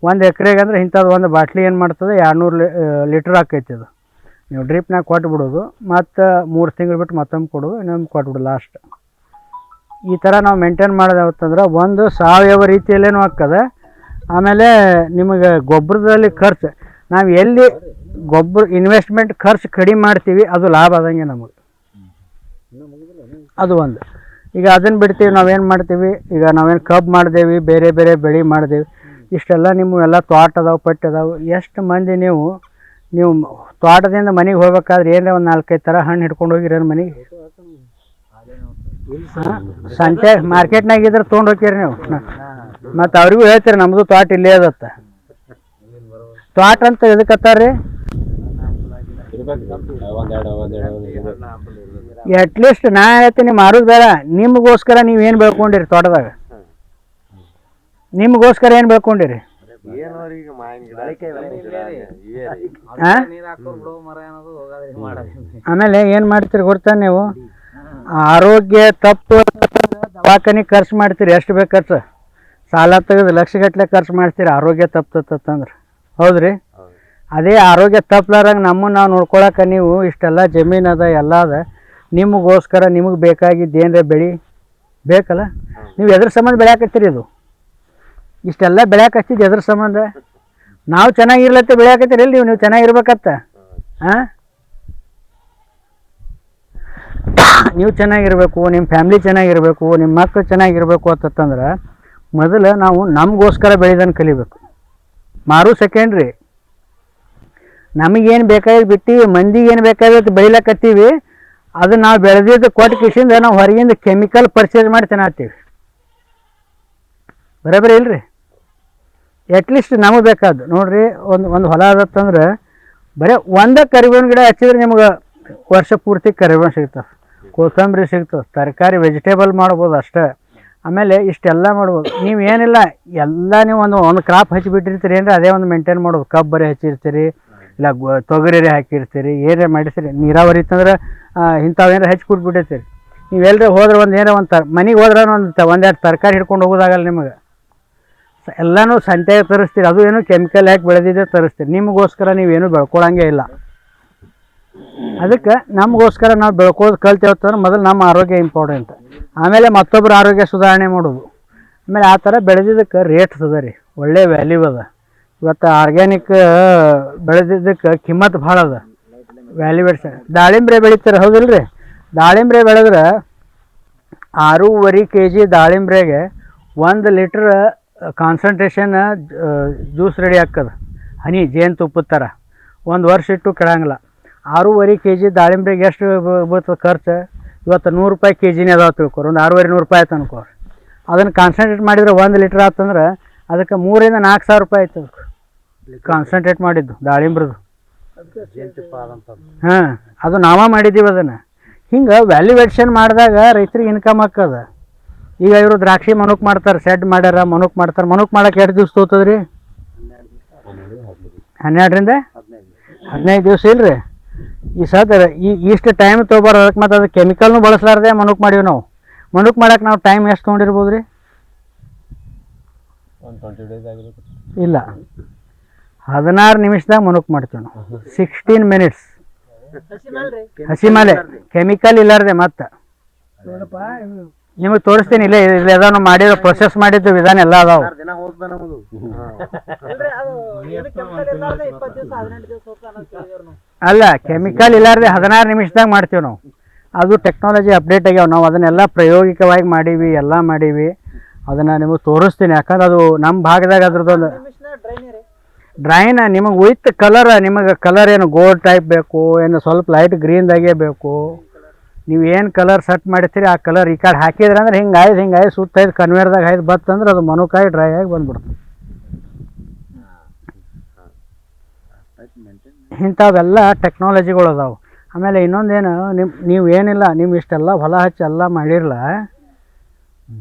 ಒಂದು ಎಕರೆಗೆ ಅಂದ್ರೆ ಇಂಥದ್ದು ಒಂದು ಬಾಟ್ಲಿ ಏನು ಮಾಡ್ತದೆ, ಎರಡುನೂರು ಲೀಟ್ರ್ ಆಕೈತಿ ಅದು. ನೀವು ಡ್ರಿಪ್ನಾಗ ಕೊಟ್ಬಿಡೋದು. ಮತ್ತು ಮೂರು ತಿಂಗಳು ಬಿಟ್ಟು ಮತ್ತೊಮ್ಮೆ ಕೊಡೋದು, ಇನ್ನೊಮ್ಮೆ ಕೊಟ್ಬಿಡೋದು ಲಾಸ್ಟ್ ಈ ಥರ ನಾವು ಮೇಂಟೈನ್ ಮಾಡೋದು ಯಾವತ್ತಂದ್ರೆ ಒಂದು ಸಾವಯವ ರೀತಿಯಲ್ಲೇನು ಆಗ್ತದೆ. ಆಮೇಲೆ ನಿಮಗೆ ಗೊಬ್ಬರದಲ್ಲಿ ಖರ್ಚು, ನಾವು ಎಲ್ಲಿ ಗೊಬ್ಬರ ಇನ್ವೆಸ್ಟ್ಮೆಂಟ್ ಖರ್ಚು ಕಡಿಮೆ ಮಾಡ್ತೀವಿ, ಅದು ಲಾಭ ಆದಂಗೆ ನಮಗೆ. ಅದು ಒಂದು. ಈಗ ಅದನ್ನು ಬಿಡ್ತೀವಿ, ನಾವೇನು ಮಾಡ್ತೀವಿ, ಈಗ ನಾವೇನು ಕಬ್ಬು ಮಾಡ್ದೇವಿ, ಬೇರೆ ಬೇರೆ ಬೆಳೆ ಮಾಡ್ದೇವಿ, ಇಷ್ಟೆಲ್ಲ ನಿಮ್ಮ ಎಲ್ಲ ತೋಟ ಅದಾವೆ, ಪಟ್ಟಿ ಅದಾವೆ, ಎಷ್ಟು ಮಂದಿ ನೀವು ನೀವು ತೋಟದಿಂದ ಮನೆಗೆ ಹೋಗ್ಬೇಕಾದ್ರೆ ಏನೇ ಒಂದು ನಾಲ್ಕೈದು ಥರ ಹಣ್ಣು ಹಿಡ್ಕೊಂಡು ಹೋಗಿರೋ ಮನೆಗೆ. ಸಂತೆ ಮಾರ್ಕೆಟ್ನಾಗ ಇದ್ರೆ ತೊಗೊಂಡು ಹೋಗ್ತೀರಿ ನೀವು. ಮತ್ತು ಅವ್ರಿಗೂ ಹೇಳ್ತೀರಿ ನಮ್ಮದು ತೋಟ ಇಲ್ಲೇ ಅದತ್ತ. ತೋಟ ಅಂತ ಎದಕ್ಕತ್ತಾರ್ರಿ ಅಟ್ಲೀಸ್ಟ್ ನಾ ಹೇಳ್ತೀನಿ ಮಾರೋದು ಬೇಡ. ನಿಮಗೋಸ್ಕರ ನೀವು ಏನು ಬೆಳ್ಕೊಂಡಿರಿ ತೋಟದಾಗ? ನಿಮಗೋಸ್ಕರ ಏನು ಬೆಳ್ಕೊಂಡಿರಿ? ಆಮೇಲೆ ಏನು ಮಾಡ್ತೀರಿ ಗೊತ್ತಾ ನೀವು? ಆರೋಗ್ಯ ತಪ್ಪು ದವಾಖಾನೆ ಖರ್ಚು ಮಾಡ್ತೀರಿ, ಎಷ್ಟು ಬೇಕು ಖರ್ಚು? ಸಾಲ ತೆಗೆದು ಲಕ್ಷಗಟ್ಟಲೆ ಖರ್ಚು ಮಾಡ್ತೀರಿ, ಆರೋಗ್ಯ ತಪ್ಪತ್ತಂದ್ರೆ ಹೌದು. ಅದೇ ಆರೋಗ್ಯ ತಪ್ಪಲಾರಂಗೆ ನಮ್ಮನ್ನು ನಾವು ನೋಡ್ಕೊಳಕ್ಕೆ ನೀವು ಇಷ್ಟೆಲ್ಲ ಜಮೀನು ಅದ, ಎಲ್ಲ ಅದ. ನಿಮಗೋಸ್ಕರ ನಿಮಗೆ ಬೇಕಾಗಿದ್ದು ಏನರ ಬೆಳಿ? ಬೇಕಲ್ಲ? ನೀವು ಎದ್ರ ಸಂಬಂಧ ಬೆಳ್ಯಾಕತ್ತೀರಿ ಇದು? ಇಷ್ಟೆಲ್ಲ ಬೆಳೆಯಾಕತ್ತಿದ್ದು ಎದ್ರ ಸಂಬಂಧ? ನಾವು ಚೆನ್ನಾಗಿರ್ಲತ್ತೆ, ಬೆಳೆಯಾಕತ್ತೀರಿ ಇಲ್ಲಿ ನೀವು? ನೀವು ಚೆನ್ನಾಗಿರ್ಬೇಕತ್ತ? ಹಾಂ ನೀವು ಚೆನ್ನಾಗಿರಬೇಕು ನಿಮ್ಮ ಫ್ಯಾಮ್ಲಿ ಚೆನ್ನಾಗಿರಬೇಕು ನಿಮ್ಮ ಮಕ್ಕಳು ಚೆನ್ನಾಗಿರಬೇಕು ಅಂತಂದ್ರೆ ಮೊದಲು ನಾವು ನಮಗೋಸ್ಕರ ಬೆಳೆದನ್ನು ಕಲಿಬೇಕು. ಮಾರು ಸೆಕೆಂಡ್ರಿ. ನಮಗೇನು ಬೇಕಾಗಿ ಬಿಟ್ಟಿವಿ ಮಂದಿಗೆ ಏನು ಬೇಕಾಗಿತ್ತು ಬೆಳಿಲಕತ್ತೀವಿ ಅದು ನಾವು ಬೆಳೆದಿದ್ದು ಕೊಟ್ಟು ಕಿಶಿಂದ ನಾವು ಹೊರಗಿಂದ ಕೆಮಿಕಲ್ ಪರ್ಚೇಸ್ ಮಾಡಿ ತಿನ್ನತ್ತೀವಿ. ಬರೋಬ್ಬರಿ ಇಲ್ರಿ? ಅಟ್ಲೀಸ್ಟ್ ನಮಗೆ ಬೇಕಾದ್ದು ನೋಡಿರಿ, ಒಂದು ಒಂದು ಹೊಲ ಆದತ್ತಂದ್ರೆ ಬರೀ ಒಂದೇ ಕರಿಬೇವಿನ ಗಿಡ ಹಚ್ಚಿದ್ರೆ ನಿಮ್ಗೆ ವರ್ಷ ಪೂರ್ತಿ ಕರಿಬೇವು ಸಿಗ್ತವೆ. ಕೊತ್ತಂಬರಿ ಸಿಗ್ತದೆ, ತರಕಾರಿ ವೆಜಿಟೇಬಲ್ ಮಾಡ್ಬೋದು ಅಷ್ಟೇ. ಆಮೇಲೆ ಇಷ್ಟೆಲ್ಲ ಮಾಡ್ಬೋದು. ನೀವು ಏನಿಲ್ಲ, ಎಲ್ಲ ನೀವು ಒಂದು ಒಂದು ಕ್ರಾಪ್ ಹಚ್ಚಿಬಿಟ್ಟಿರ್ತೀರಿ ಅಂದರೆ ಅದೇ ಒಂದು ಮೇಂಟೈನ್ ಮಾಡೋದು ಕಬ್ಬರೆ ಬರೀ ಹಚ್ಚಿರ್ತೀರಿ, ಇಲ್ಲ ತೊಗರಿರೆ ತೊಗರಿ ಹಾಕಿರ್ತೀರಿ, ಏನೇ ಮಾಡಿಸ್ತೀರಿ ನೀರಾವರಿ ಇತ್ತಂದ್ರೆ ಇಂಥವು ಏನಾರ ಹಚ್ಚಿ ಕೊಟ್ಬಿಟ್ಟಿರ್ತೀರಿ. ನೀವು ಎಲ್ಲರೂ ಹೋದ್ರೆ ಒಂದು ಏನೋ ಒಂದು ತರ ಮನೆಗೆ ಹೋದ್ರೆ ಒಂದು ಒಂದೆರಡು ತರಕಾರಿ ಹಿಡ್ಕೊಂಡು ಹೋಗೋದಾಗಲ್ಲ ನಿಮಗೆ. ಎಲ್ಲನೂ ಸಂತೆಗೆ ತರಿಸ್ತೀರಿ. ಅದು ಏನು ಕೆಮಿಕಲ್ ಹಾಕಿ ಬೆಳೆದಿದ್ದೆ ತರಿಸ್ತೀರಿ. ನಿಮಗೋಸ್ಕರ ನೀವೇನು ಬೆಳ್ಕೊಳಂಗೆ ಇಲ್ಲ. ಅದಕ್ಕೆ ನಮಗೋಸ್ಕರ ನಾವು ಬೆಳ್ಕೋದು ಕಲ್ತೇವತ್ತಂದ್ರೆ ಮೊದಲು ನಮ್ಮ ಆರೋಗ್ಯ ಇಂಪಾರ್ಟೆಂಟ್. ಆಮೇಲೆ ಮತ್ತೊಬ್ಬರ ಆರೋಗ್ಯ ಸುಧಾರಣೆ ಮಾಡೋದು. ಆಮೇಲೆ ಆ ಥರ ಬೆಳೆದಿದ್ದಕ್ಕೆ ರೇಟ್ ಅದ ರೀ. ಒಳ್ಳೆ ವ್ಯಾಲ್ಯೂ ಅದ. ಇವತ್ತು ಆರ್ಗ್ಯಾನಿಕ್ ಬೆಳೆದಿದ್ದಕ್ಕೆ ಕಿಮ್ಮತ್ ಭಾಳ ಅದ. ವ್ಯಾಲ್ಯೂವೇಟ್ಸ್ ದಾಳಿಂಬ್ರೆ ಬೆಳಿತಾರೆ ರೀ ದಾಳಿಂಬ್ರೆ ಬೆಳೆದ್ರೆ ಆರೂವರೆ ಕೆ ಜಿ ದಾಳಿಂಬ್ರೆಗೆ ಒಂದು ಲೀಟ್ರ್ ಕಾನ್ಸಂಟ್ರೇಷನ್ ಜ್ಯೂಸ್ ರೆಡಿ ಆಗ್ತದೆ. ಹನಿ ಜೇನುತುಪ್ಪದ ಥರ ಒಂದು ವರ್ಷ ಇಟ್ಟು ಕೆಡಂಗಿಲ್ಲ. ಆರೂವರೆ ಕೆ ಜಿ ದಾಳಿಂಬ್ರಿಗೆ ಎಷ್ಟು ಬೀಳ್ತದೆ ಖರ್ಚು? ಇವತ್ತು ನೂರು ರೂಪಾಯಿ ಕೆ ಜಿನೇ ಅದಾವ ತಿಳ್ಕೊರು, ಒಂದು ಆರೂವರೆ ನೂರು ರೂಪಾಯಿ ಆಯ್ತು ಅನ್ಕೋ ಅದನ್ನು ಕಾನ್ಸಂಟ್ರೇಟ್ ಮಾಡಿದ್ರೆ ಒಂದು ಲೀಟ್ರ್ ಆತಂದ್ರೆ ಅದಕ್ಕೆ ಮೂರಿಂದ ನಾಲ್ಕು ಸಾವಿರ ರೂಪಾಯಿ ಆಯ್ತು ಅದಕ್ಕೆ. ಕಾನ್ಸಂಟ್ರೇಟ್ ಮಾಡಿದ್ದು ದಾಳಿಂಬ್ರದ್ದು ಹಾಂ, ಅದು ನಾವೇ ಮಾಡಿದ್ದೀವಿ ಅದನ್ನು. ಹಿಂಗೆ ವ್ಯಾಲ್ಯೂವೇಷನ್ ಮಾಡಿದಾಗ ರೈತರಿಗೆ ಇನ್ಕಮ್ ಹಾಕದ ಈಗ ಇವರು ದ್ರಾಕ್ಷಿ ಮನುಕ್ ಮಾಡ್ತಾರೆ ಶೆಡ್ ಮಾಡ್ಯಾರ, ಮನುಕ್ ಮಾಡ್ತಾರೆ, ಮನುಕ್ ಮಾಡಕ್ಕೆ ಎರಡು ದಿವ್ಸ ತೋತದ್ರಿ? ಹನ್ನೆರಡರಿಂದ? ಹದಿನೈದು ದಿವಸ ಇಲ್ರಿ? ಈ ಸದ ಈ ಇಷ್ಟು ಟೈಮ್ ತೊಗೊಬಾರ ಅದಕ್ಕೆ ಮತ್ತು ಅದು ಕೆಮಿಕಲ್ನು ಬಳಸಲಾರ್ದೆ ಮನುಕ್ ಮಾಡೀವಿ ನಾವು. ಮನುಕ್ ಮಾಡಕ್ಕೆ ನಾವು ಟೈಮ್ ಎಷ್ಟು ತೊಗೊಂಡಿರ್ಬೋದು ರೀ? ಇಲ್ಲ. ಹದಿನಾರು ನಿಮಿಷದಾಗ ಮನುಕ್ ಮಾಡ್ತೀವಿ ನಾವು. ಸಿಕ್ಸ್ಟೀನ್ ಮಿನಿಟ್ಸ್ ಹಸಿ ಮೇಲೆ ಕೆಮಿಕಲ್ ಇಲ್ಲಾರ್ದೆ ಮತ್ತೆ. ನಿಮಗೆ ತೋರಿಸ್ತೀನಿ ಇಲ್ಲೇ ಇಲ್ಲಿ ಅದಾವ ಮಾಡಿರೋ ಪ್ರೊಸೆಸ್ ಮಾಡಿದ್ದು ವಿಧಾನ ಎಲ್ಲ ಅದಾವ. ಅಲ್ಲ ಕೆಮಿಕಲ್ ಇಲ್ಲಾರ್ದೆ ಹದಿನಾರು ನಿಮಿಷದಾಗ ಮಾಡ್ತೀವಿ ನಾವು. ಅದು ಟೆಕ್ನಾಲಜಿ ಅಪ್ಡೇಟ್ ಆಗ್ಯಾವ. ನಾವು ಅದನ್ನೆಲ್ಲ ಪ್ರಾಯೋಗಿಕವಾಗಿ ಮಾಡೀವಿ ಎಲ್ಲ ಮಾಡೀವಿ. ಅದನ್ನು ನಿಮಗೆ ತೋರಿಸ್ತೀನಿ. ಯಾಕಂದ್ರೆ ಅದು ನಮ್ಮ ಭಾಗದಾಗ ಅದ್ರದ್ದೊಂದು ಡ್ರೈನ ನಿಮಗೆ ವಿತ್ ಕಲರ್ ನಿಮಗೆ ಕಲರ್ ಏನು ಗೋಲ್ಡ್ ಟೈಪ್ ಬೇಕು ಏನು ಸ್ವಲ್ಪ ಲೈಟ್ ಗ್ರೀನ್ದಾಗೆ ಬೇಕು. ನೀವು ಏನು ಕಲರ್ ಸೆಟ್ ಮಾಡಿರ್ತೀರಿ ಆ ಕಲರ್ ಈ ಕಡೆ ಹಾಕಿದ್ರೆ ಅಂದ್ರೆ ಹಿಂಗೆ ಆಯ್ದು ಹಿಂಗೆ ಆಯ್ದು ಸುತ್ತ ಆಯ್ದು ಕನ್ವೇರ್ದಾಗ ಆಯ್ದು ಬತ್ತಂದ್ರೆ ಅದು ಮನುಕಾಯಿ ಡ್ರೈ ಆಗಿ ಬಂದ್ಬಿಡ್ತದೆ. ಇಂಥವೆಲ್ಲ ಟೆಕ್ನಾಲಜಿಗಳು ಅದಾವೆ. ಆಮೇಲೆ ಇನ್ನೊಂದೇನು ನಿಮ್ಮ ನೀವು ಏನಿಲ್ಲ ನಿಮ್ಮ ಇಷ್ಟೆಲ್ಲ ಹೊಲ ಹಚ್ಚಿ ಎಲ್ಲ ಮಾಡಿರಲ್ಲ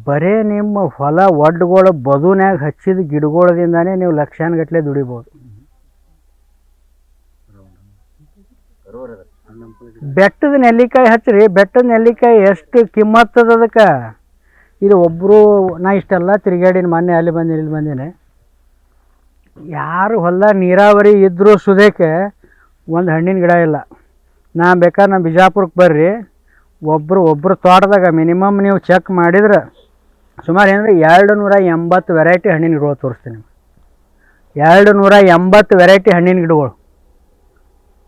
ಬರೇ ನಿಮ್ಮ ಹೊಲ ಒಡ್ಗಳು ಬದುನ್ಯಾಗ ಹಚ್ಚಿದ ಗಿಡಗಳದಿಂದನೇ ನೀವು ಲಕ್ಷಾನುಗಟ್ಲೆ ದುಡಿಬೋದು. ಬೆಟ್ಟದ ನೆಲ್ಲಿಕಾಯಿ ಹಚ್ಚಿರಿ, ಬೆಟ್ಟದ ನೆಲ್ಲಿಕಾಯಿ ಎಷ್ಟು ಕಿಮ್ಮತ್ತದ ಅದಕ್ಕೆ? ಇದು ಒಬ್ಬರು ನಾ ಇಷ್ಟೆಲ್ಲ ತಿರುಗಾಡಿನ ಮೊನ್ನೆ ಅಲ್ಲಿ ಬಂದೀನಿ, ಇಲ್ಲಿ ಬಂದೀನಿ. ಯಾರು ಹೊಲ ನೀರಾವರಿ ಇದ್ದರೂ ಸುದೇಕೆ ಒಂದು ಹಣ್ಣಿನ ಗಿಡ ಇಲ್ಲ. ನಾ ಬೇಕಾದ್ರೆ ನಮ್ಮ ಬಿಜಾಪುರಕ್ಕೆ ಬರ್ರಿ. ಒಬ್ಬರು ಒಬ್ಬರು ತೋಟದಾಗ ಮಿನಿಮಮ್ ನೀವು ಚೆಕ್ ಮಾಡಿದ್ರೆ ಸುಮಾರು ಏನಂದ್ರೆ ಎರಡು ನೂರ ಎಂಬತ್ತು ವೆರೈಟಿ ಹಣ್ಣಿನ ಗಿಡಗಳು ತೋರಿಸ್ತೀನಿ ಎರಡು ನೂರ ಎಂಬತ್ತು ವೆರೈಟಿ ಹಣ್ಣಿನ ಗಿಡಗಳು.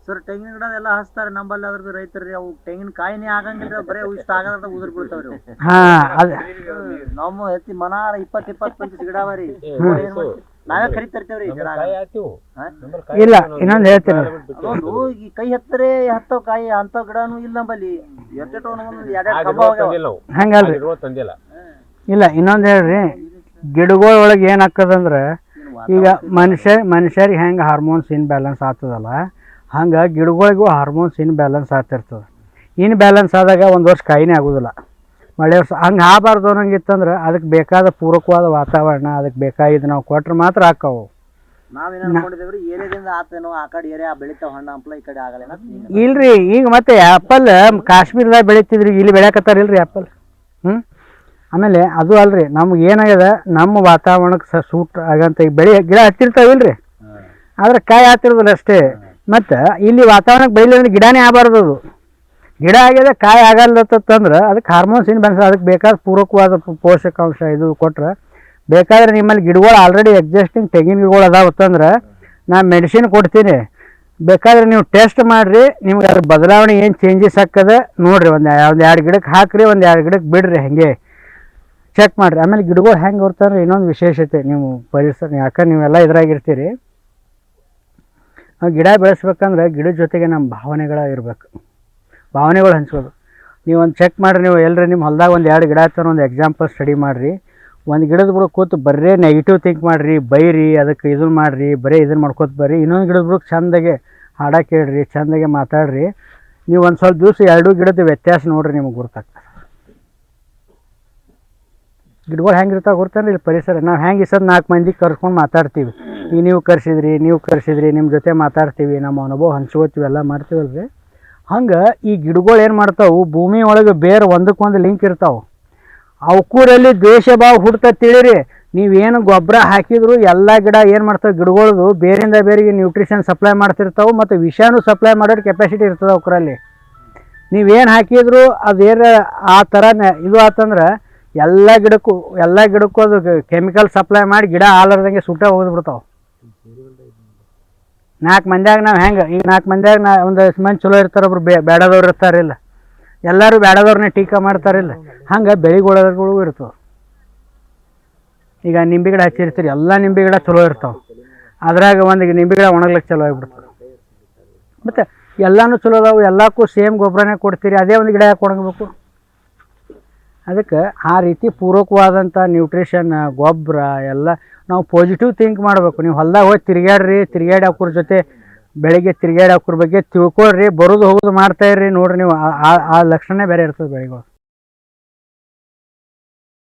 ಸರ್ ತೆಂಗಿನ ಗಿಡ ಎಲ್ಲ ಹಚ್ತಾರೆ. ನಂಬಲ್ಲಿ ಅದ್ರದ್ದು ರೈತರು ಅವು ತೆಂಗಿನ ಕಾಯಿನೇ ಆಗಂಗಿಲ್ಲ ಬರೀ ಅವು ಇಷ್ಟ ಆಗದ ಉದುರ್ ಬಿಡ್ತಾವ್ರಿ ಅವು. ಹಾ ಅದು ನಮ್ಮ ಎತ್ತಿ ಮನಾರ ಇಪ್ಪತ್ತು ಇಪ್ಪತ್ತು ಪಂಚ ಗಿಡ ಅವ ರೀ ನಾವೇ ಕರಿ ತರ್ತೇವ್ರಿ ಇಲ್ಲ ಇನ್ನೊಂದು ಹೇಳ್ತೀನಿ. ಅದೊಂದು ಈ ಕೈ ಹತ್ತರೆ ಹತ್ತೋ ಕಾಯಿ ಅಂತ ಗಿಡನು ಇಲ್ಲ ನಂಬಲ್ಲಿ. ಎಷ್ಟೆಷ್ಟೋ ಒಂದೊಂದು ಎರಡೆರಡು ಕಂಬ ಆಗಿರುವ ಹೋಗ್ಯಾವ ತಂದಿಲ್ಲ ಹಂಗಲ್ರಿ. ತಂದಿಲ್ಲ. ಇಲ್ಲ ಇನ್ನೊಂದು ಹೇಳ್ರಿ. ಗಿಡಗಳ ಒಳಗೆ ಏನು ಹಾಕದಂದ್ರೆ ಈಗ ಮನುಷ್ಯ ಮನುಷ್ಯರಿಗೆ ಹೆಂಗೆ ಹಾರ್ಮೋನ್ಸ್ ಇನ್ ಬ್ಯಾಲೆನ್ಸ್ ಆಗ್ತದಲ್ಲ ಹಂಗೆ ಗಿಡಗಳಿಗೂ ಹಾರ್ಮೋನ್ಸ್ ಇನ್ ಬ್ಯಾಲೆನ್ಸ್ ಆಗ್ತಿರ್ತದೆ. ಇನ್ ಬ್ಯಾಲೆನ್ಸ್ ಆದಾಗ ಒಂದು ವರ್ಷ ಕಾಯಿನೇ ಆಗೋದಿಲ್ಲ. ಮಳೆ ಹಂಗೆ ಆಗಬಾರ್ದು ಅನ್ನಂಗಿತ್ತಂದ್ರೆ ಅದಕ್ಕೆ ಬೇಕಾದ ಪೂರಕವಾದ ವಾತಾವರಣ ಅದಕ್ಕೆ ಬೇಕಾಗಿದ್ದು ನಾವು ಕೊಟ್ರೆ ಮಾತ್ರ ಹಾಕಾವು. ನಾವೇನ್ ಅನ್ಕೊಂಡಿದೇವ್ರಿ ಏರಿಯಾದಿಂದ ಆತೇನೋ ಆ ಕಡೆ ಏರಿಯಾ ಬೆಳಿತಾವ ಹಣ್ಣು ಹಂಪ್ಲ ಈ ಕಡೆ ಆಗಲ್ಲ ಇಲ್ರಿ ಈಗ ಮತ್ತೆ ಆ್ಯಪಲ್ ಕಾಶ್ಮೀರದಾಗ ಬೆಳಿತಿದ್ರಿ ಇಲ್ಲಿ ಬೆಳ್ಯಾಕತ್ತಾರ ಇಲ್ರಿ ಆ್ಯಪಲ್ ಹ್ಞೂ ಆಮೇಲೆ ಅದು ಅಲ್ರಿ ನಮ್ಗೆ ಏನಾಗ್ಯದ ನಮ್ಮ ವಾತಾವರಣಕ್ಕೆ ಸ ಸೂಟ್ ಆಗಂತ ಈಗ ಬೆಳೆ ಗಿಡ ಹತ್ತಿರ್ತಾವಿಲ್ರಿ ಆದ್ರೆ ಕಾಯಿ ಹತ್ತಿರೋದಿಲ್ಲ ಅಷ್ಟೇ. ಮತ್ತು ಇಲ್ಲಿ ವಾತಾವರಣಕ್ಕೆ ಬೆಳಿಲಿಲ್ಲ ಗಿಡನೇ ಆಗಬಾರ್ದು ಅದು. ಗಿಡ ಆಗ್ಯದ, ಕಾಯಿ ಆಗಲ್ಲತ್ತಂದ್ರೆ ಅದಕ್ಕೆ ಹಾರ್ಮೋನ್ಸ್ ಏನು ಬೆಳೆಸ ಅದಕ್ಕೆ ಬೇಕಾದ ಪೂರಕವಾದ ಪೋಷಕಾಂಶ ಇದು ಕೊಟ್ರೆ, ಬೇಕಾದ್ರೆ ನಿಮ್ಮಲ್ಲಿ ಗಿಡಗಳು ಆಲ್ರೆಡಿ ಎಕ್ಸಿಸ್ಟಿಂಗ್ ತೆಗಿನ ಗಿಡಗಳು ಅದಾವತ್ತಂದ್ರೆ ನಾನು ಮೆಡಿಸಿನ್ ಕೊಡ್ತೀನಿ. ಬೇಕಾದ್ರೆ ನೀವು ಟೆಸ್ಟ್ ಮಾಡಿರಿ, ನಿಮ್ಗೆ ಅದ್ರ ಬದಲಾವಣೆ ಏನು ಚೇಂಜಸ್ ಹಾಕದೆ ನೋಡಿರಿ. ಒಂದು ಒಂದು ಎರಡು ಗಿಡಕ್ಕೆ ಹಾಕಿರಿ, ಒಂದು ಎರಡು ಗಿಡಕ್ಕೆ ಬಿಡ್ರಿ ಹಾಗೆ. ಚೆಕ್ ಮಾಡಿರಿ. ಆಮೇಲೆ ಗಿಡಗಳು ಹೆಂಗೆ ಬರ್ತಾರೆ ಇನ್ನೊಂದು ವಿಶೇಷತೆ ನೀವು ಪರಿಸರ ಯಾಕಂದ್ರೆ ನೀವೆಲ್ಲ ಇದ್ರಾಗಿರ್ತೀರಿ. ಗಿಡ ಬೆಳೆಸ್ಬೇಕಂದ್ರೆ ಗಿಡದ ಜೊತೆಗೆ ನಮ್ಮ ಭಾವನೆಗಳ ಇರಬೇಕು ಭಾವನೆಗಳು ಹಂಚ್ಬೋದು ನೀವು ಒಂದು ಚೆಕ್ ಮಾಡಿರಿ, ನೀವು ಎಲ್ಲರೂ ನಿಮ್ಮ ಹೊಲ್ದಾಗ ಒಂದು ಎರಡು ಗಿಡ ಹಚ್ಚಾರ ಒಂದು ಎಕ್ಸಾಂಪಲ್ ಸ್ಟಡಿ ಮಾಡಿರಿ. ಒಂದು ಗಿಡದ ಬುಡಕ್ಕೆ ಕೂತು ಬರೀ ನೆಗೆಟಿವ್ ಥಿಂಕ್ ಮಾಡಿರಿ, ಬೈರಿ ಅದಕ್ಕೆ ಇದನ್ನ ಮಾಡಿರಿ, ಬರೀ ಇದನ್ನು ಮಾಡ್ಕೋತ ಬರ್ರಿ. ಇನ್ನೊಂದು ಗಿಡದ ಬುಡಕ್ಕೆ ಚಂದಾಗೆ ಹಾಡ ಕೇಳ್ರಿ, ಚಂದಾಗೆ ಮಾತಾಡ್ರಿ. ನೀವು ಒಂದು ಸ್ವಲ್ಪ ದಿವಸ ಎರಡೂ ಗಿಡದ ವ್ಯತ್ಯಾಸ ನೋಡ್ರಿ ನಿಮಗೆ ಗುರ್ತಾಗ್ತದೆ. ಗಿಡಗಳು ಹೆಂಗಿರ್ತಾವೆ ಗೊತ್ತೇನ್ರಿ ಇಲ್ಲಿ ಪರಿಸರ. ನಾವು ಹೆಂಗೆ ಇಸೋದು ನಾಲ್ಕು ಮಂದಿ ಕರ್ಸ್ಕೊಂಡು ಮಾತಾಡ್ತೀವಿ. ಈಗ ನೀವು ಕರ್ಸಿದ್ರಿ ನೀವು ಕರ್ಸಿದ್ರಿ ನಿಮ್ಮ ಜೊತೆ ಮಾತಾಡ್ತೀವಿ, ನಮ್ಮ ಅನುಭವ ಹಂಚ್ಕೋತೀವಿ, ಎಲ್ಲ ಮಾಡ್ತೀವಲ್ರಿ. ಹಂಗೆ ಈ ಗಿಡಗಳು ಏನು ಮಾಡ್ತಾವೆ? ಭೂಮಿ ಒಳಗೆ ಬೇರೆ ಒಂದಕ್ಕೊಂದು ಲಿಂಕ್ ಇರ್ತಾವೆ. ಅವಕೂರಲ್ಲಿ ದ್ವೇಷ ಭಾವ ಹುಡ್ತಾ ತಿಳಿರಿ. ನೀವೇನು ಗೊಬ್ಬರ ಹಾಕಿದ್ರು ಎಲ್ಲ ಗಿಡ ಏನು ಮಾಡ್ತಾವೆ? ಗಿಡಗಳದು ಬೇರಿಂದ ಬೇರೆಗೆ ನ್ಯೂಟ್ರಿಷನ್ ಸಪ್ಲೈ ಮಾಡ್ತಿರ್ತಾವೆ ಮತ್ತು ವಿಷಾನು ಸಪ್ಲೈ ಮಾಡೋರು ಕೆಪಾಸಿಟಿ ಇರ್ತದೆ ಅವಕ್ರಲ್ಲಿ ನೀವೇನು ಹಾಕಿದ್ರು ಅದೇನು ಆ ಥರ ನೆ- ಇದು ಆತಂದ್ರೆ ಎಲ್ಲ ಗಿಡಕ್ಕೂ ಎಲ್ಲ ಗಿಡಕ್ಕೂ ಅದು ಕೆಮಿಕಲ್ ಸಪ್ಲೈ ಮಾಡಿ ಗಿಡ ಹಾಲಾರ್ದಂಗೆ ಸುಟ್ಟ ಹೋಗಿ ಬಿಡ್ತಾವೆ ನಾಲ್ಕು ಮಂದ್ಯಾಗ ನಾವು ಹೆಂಗೆ? ಈಗ ನಾಲ್ಕು ಮಂದ್ಯಾಗ ನಾ ಒಂದು ಮಂದಿ ಚಲೋ ಇರ್ತಾರೆ ಒಬ್ರು ಬೇ ಬೇಡದವ್ರು ಇರ್ತಾರಿಲ್ಲ. ಎಲ್ಲರೂ ಬೇಡದವ್ರನ್ನೇ ಟೀಕಾ ಮಾಡ್ತಾರಿಲ್ಲ. ಹಂಗೆ ಬೆಳಿಗೊಳಗಳು ಇರ್ತವೆ. ಈಗ ನಿಂಬೆ ಗಿಡ ಹಚ್ಚಿರ್ತೀರಿ, ಎಲ್ಲ ನಿಂಬೆ ಗಿಡ ಚಲೋ ಇರ್ತಾವೆ. ಅದ್ರಾಗ ಒಂದು ನಿಂಬೆ ಗಿಡ ಒಣಗ್ಲಿಕ್ಕೆ ಚಲೋ ಆಗಿಬಿಡ್ತದೆ. ಮತ್ತು ಎಲ್ಲನೂ ಚಲೋ ಅದಾವು, ಎಲ್ಲಕ್ಕೂ ಸೇಮ್ ಗೊಬ್ಬರನೇ ಕೊಡ್ತೀರಿ, ಅದೇ ಒಂದು ಗಿಡ ಯಾಕೆ ಒಣಗಬೇಕು? ಅದಕ್ಕೆ ಆ ರೀತಿ ಪೂರಕವಾದಂಥ ನ್ಯೂಟ್ರಿಷನ್ ಗೊಬ್ಬರ ಎಲ್ಲ ನಾವು ಪಾಸಿಟಿವ್ ಥಿಂಕ್ ಮಾಡಬೇಕು. ನೀವು ಹೊಲ್ದಾಗ ಹೋಗಿ ತಿರ್ಗ್ಯಾಡ್ರಿ, ತಿರ್ಗ್ಯಾಡಿ ಹಾಕೋರ ಜೊತೆ ಬೆಳಿಗ್ಗೆ ತಿರ್ಗ್ಯಾಡಿ ಹಾಕೋರ ಬಗ್ಗೆ ತಿಳ್ಕೊಳ್ರಿ, ಬರೋದು ಹೋಗೋದು ಮಾಡ್ತಾ ಇರ್ರಿ ನೋಡ್ರಿ ನೀವು. ಆ- ಆ- ಲಕ್ಷಣ ಬೇರೆ ಇರ್ತದೆ ಬೆಳೆಗಳು